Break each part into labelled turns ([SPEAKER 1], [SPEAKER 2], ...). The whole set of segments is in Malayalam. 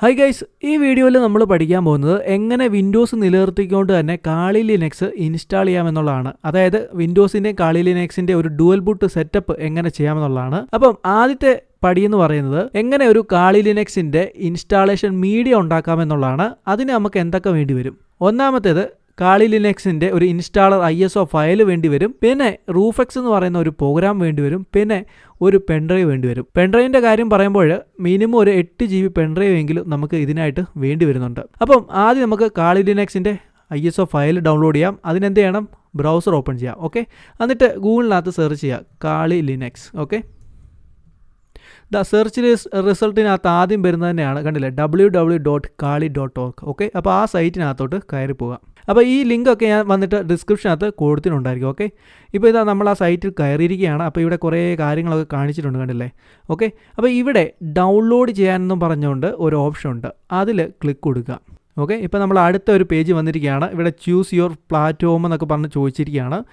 [SPEAKER 1] ഹൈ ഗൈസ് ഈ വീഡിയോയിൽ നമ്മൾ പഠിക്കാൻ പോകുന്നത് എങ്ങനെ വിൻഡോസ് നിലനിർത്തിക്കൊണ്ട് തന്നെ കാളി ലിനക്സ് ഇൻസ്റ്റാൾ ചെയ്യാമെന്നുള്ളതാണ്. അതായത് വിൻഡോസിന്റെ കാളി ലിനക്സിന്റെ ഒരു ഡുവൽ ബൂട്ട് സെറ്റപ്പ് എങ്ങനെ ചെയ്യാമെന്നുള്ളതാണ്. അപ്പം ആദ്യത്തെ പടി എന്ന് പറയുന്നത് എങ്ങനെ ഒരു കാളി ലിനക്സിന്റെ ഇൻസ്റ്റാളേഷൻ മീഡിയ ഉണ്ടാക്കാമെന്നുള്ളതാണ്. അതിന് നമുക്ക് എന്തൊക്കെ വേണ്ടി വരും? ഒന്നാമത്തേത് കാളി ലിനക്സിന്റെ ഒരു installer I S O file വേണ്ടി വരും പിന്നെ റൂഫെക്സ് എന്ന് പറയുന്ന ഒരു പ്രോഗ്രാം വേണ്ടി വരും പിന്നെ ഒരു പെൻഡ്രൈവ് വേണ്ടി വരും പെൻഡ്രൈവിന്റെ കാര്യം പറയുമ്പോൾ മിനിമം ഒരു എട്ട് ജി ബി പെൻഡ്രൈവ് എങ്കിലും നമുക്ക് ഇതിനായിട്ട് വേണ്ടി വരുന്നുണ്ട് അപ്പം ആദ്യം നമുക്ക് കാളി ലിനക്സിന്റെ I S O file download ചെയ്യാം. അതിനെന്ത് ചെയ്യണം? ബ്രൗസർ ഓപ്പൺ ചെയ്യാം. ഓക്കെ എന്നിട്ട് ഗൂഗിളിനകത്ത് സെർച്ച് ചെയ്യുക Kali Linux. Okay the search റിസൾട്ടിനകത്ത് ആദ്യം വരുന്നത് തന്നെയാണ്. കണ്ടില്ലേ? W W dot Kali dot org okay അപ്പോൾ ആ സൈറ്റിനകത്തോട്ട് കയറി പോകാം. അപ്പോൾ ഈ ലിങ്കൊക്കെ ഞാൻ വന്നിട്ട് ഡിസ്ക്രിപ്ഷനകത്ത് കൊടുത്തിട്ടുണ്ടായിരിക്കും. ഓക്കെ ഇപ്പോൾ ഇതാ നമ്മൾ ആ സൈറ്റിൽ കയറിയിരിക്കുകയാണ്. അപ്പോൾ ഇവിടെ കുറേ കാര്യങ്ങളൊക്കെ കാണിച്ചിട്ടുണ്ട് കണ്ടില്ലേ? ഓക്കെ അപ്പോൾ ഇവിടെ ഡൗൺലോഡ് ചെയ്യാനെന്നും പറഞ്ഞുകൊണ്ട് ഒരു ഓപ്ഷൻ ഉണ്ട്. അതിൽ ക്ലിക്ക് കൊടുക്കുക. ഓക്കെ? ഇപ്പോൾ നമ്മൾ അടുത്ത ഒരു പേജ് വന്നിരിക്കുകയാണ്. ഇവിടെ ചൂസ് യുവർ പ്ലാറ്റ്ഫോം എന്നൊക്കെ പറഞ്ഞ് ചോദിച്ചിരിക്കുകയാണ്.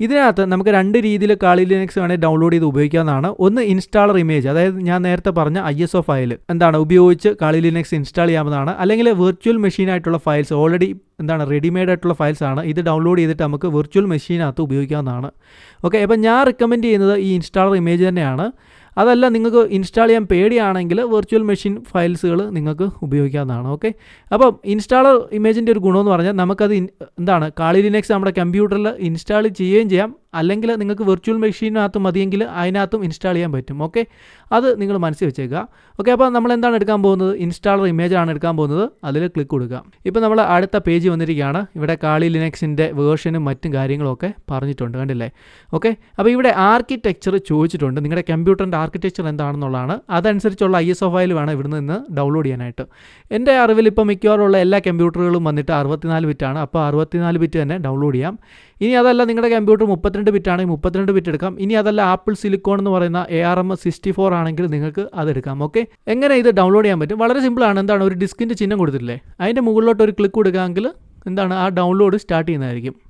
[SPEAKER 1] ഇതിനകത്ത് നമുക്ക് രണ്ട് രീതിയിൽ കാളി ലിനക്സ് വേണേൽ ഡൗൺലോഡ് ചെയ്ത് ഉപയോഗിക്കാവുന്നതാണ്. ഒന്ന് ഇൻസ്റ്റാളർ ഇമേജ് അതായത് ഞാൻ നേരത്തെ പറഞ്ഞ ഐ എസ് ഒ ഫയൽ എന്താണ്? ഉപയോഗിച്ച് കാളി ലിനക്സ് ഇൻസ്റ്റാൾ ചെയ്യാവുന്നതാണ്. അല്ലെങ്കിൽ വെർച്വൽ മെഷീൻ ആയിട്ടുള്ള ഫയൽസ് ഓൾറെഡി എന്താണ്? റെഡിമെയ്ഡ് ആയിട്ടുള്ള ഫയൽസ് ആണ്. ഇത് ഡൗൺലോഡ് ചെയ്തിട്ട് നമുക്ക് വെർച്വൽ മെഷീനകത്ത് ഉപയോഗിക്കാവുന്നതാണ്. ഓക്കെ? അപ്പോൾ ഞാൻ റെക്കമെൻഡ് ചെയ്യുന്നത് ഈ ഇൻസ്റ്റാളർ ഇമേജ് തന്നെയാണ്. അതല്ല നിങ്ങൾക്ക് ഇൻസ്റ്റാൾ ചെയ്യാൻ പേടിയാണെങ്കിൽ വെർച്വൽ മെഷീൻ ഫയൽസുകൾ നിങ്ങൾക്ക് ഉപയോഗിക്കാവുന്നതാണ് ഓക്കെ അപ്പം ഇൻസ്റ്റാളർ ഇമേജിന്റെ ഒരു ഗുണമെന്ന് പറഞ്ഞാൽ നമുക്കത് എന്താണ് കാളി ലിനക്സ് നമ്മുടെ കമ്പ്യൂട്ടറിൽ ഇൻസ്റ്റാൾ ചെയ്യുകയും ചെയ്യാം. അല്ലെങ്കിൽ നിങ്ങൾക്ക് വെർച്വൽ മെഷീനകത്ത് മതിയെങ്കിൽ അതിനകത്തും ഇൻസ്റ്റാൾ ചെയ്യാൻ പറ്റും ഓക്കെ അത് നിങ്ങൾ മനസ്സിൽ വെച്ചേക്കുക. ഓക്കെ അപ്പോൾ നമ്മൾ എന്താണ് എടുക്കാൻ പോകുന്നത്? ഇൻസ്റ്റാളർ ഇമേജ് ആണ് എടുക്കാൻ പോകുന്നത്. അതിൽ ക്ലിക്ക് കൊടുക്കുക. ഇപ്പോൾ നമ്മൾ അടുത്ത പേജ് വന്നിരിക്കുകയാണ്. ഇവിടെ കാളി ലിനക്സിന്റെ വേർഷനും മറ്റും കാര്യങ്ങളൊക്കെ പറഞ്ഞിട്ടുണ്ട് കണ്ടില്ലേ? ഓക്കെ അപ്പോൾ ഇവിടെ ആർക്കിടെക്ചർ ചോദിച്ചിട്ടുണ്ട്. നിങ്ങളുടെ കമ്പ്യൂട്ടറിന്റെ ആർക്കിടെക്ചർ എന്താണെന്നുള്ളതാണ്. അതനുസരിച്ചുള്ള ഐ എസ് ഒ ഫയൽ വേണം ഇവിടുന്ന് നിന്ന് ഡൗൺലോഡ് ചെയ്യാനായിട്ട്. എന്റെ അറിവിൽ ഇപ്പോൾ മിക്കവാറുള്ള എല്ലാ കമ്പ്യൂട്ടറുകളും വന്നിട്ട് അറുപത്തിനാല് ബിറ്റാണ് അപ്പോൾ അറുപത്തിനാല് ബിറ്റ് തന്നെ ഡൗൺലോഡ് ചെയ്യാം. ഇനി അതല്ല നിങ്ങളുടെ കമ്പ്യൂട്ടർ മുപ്പത്തിരണ്ട് ബിറ്റ് ആണെങ്കിൽ മുപ്പത്തിരണ്ട് ബിറ്റ് എടുക്കാം. ഇനി അതല്ല ആപ്പിൾ സിലിക്കോൺ എന്ന് പറയുന്ന A R M sixty four ആണെങ്കിൽ നിങ്ങൾക്ക് അത് എടുക്കാം ഓക്കെ എങ്ങനെ ഇത് ഡൗൺലോഡ് ചെയ്യാൻ പറ്റും? വളരെ സിമ്പിൾ ആണ്. എന്താണ്? ഒരു ഡിസ്കിന്റെ ചിഹ്നം കൊടുത്തിട്ടില്ലേ? അതിന്റെ മുകളിലോട്ട് ഒരു ക്ലിക്ക് കൊടുക്കാമെങ്കിൽ എന്താണ്? ആ ഡൗൺലോഡ് സ്റ്റാർട്ട് ചെയ്യുന്നതായിരിക്കും.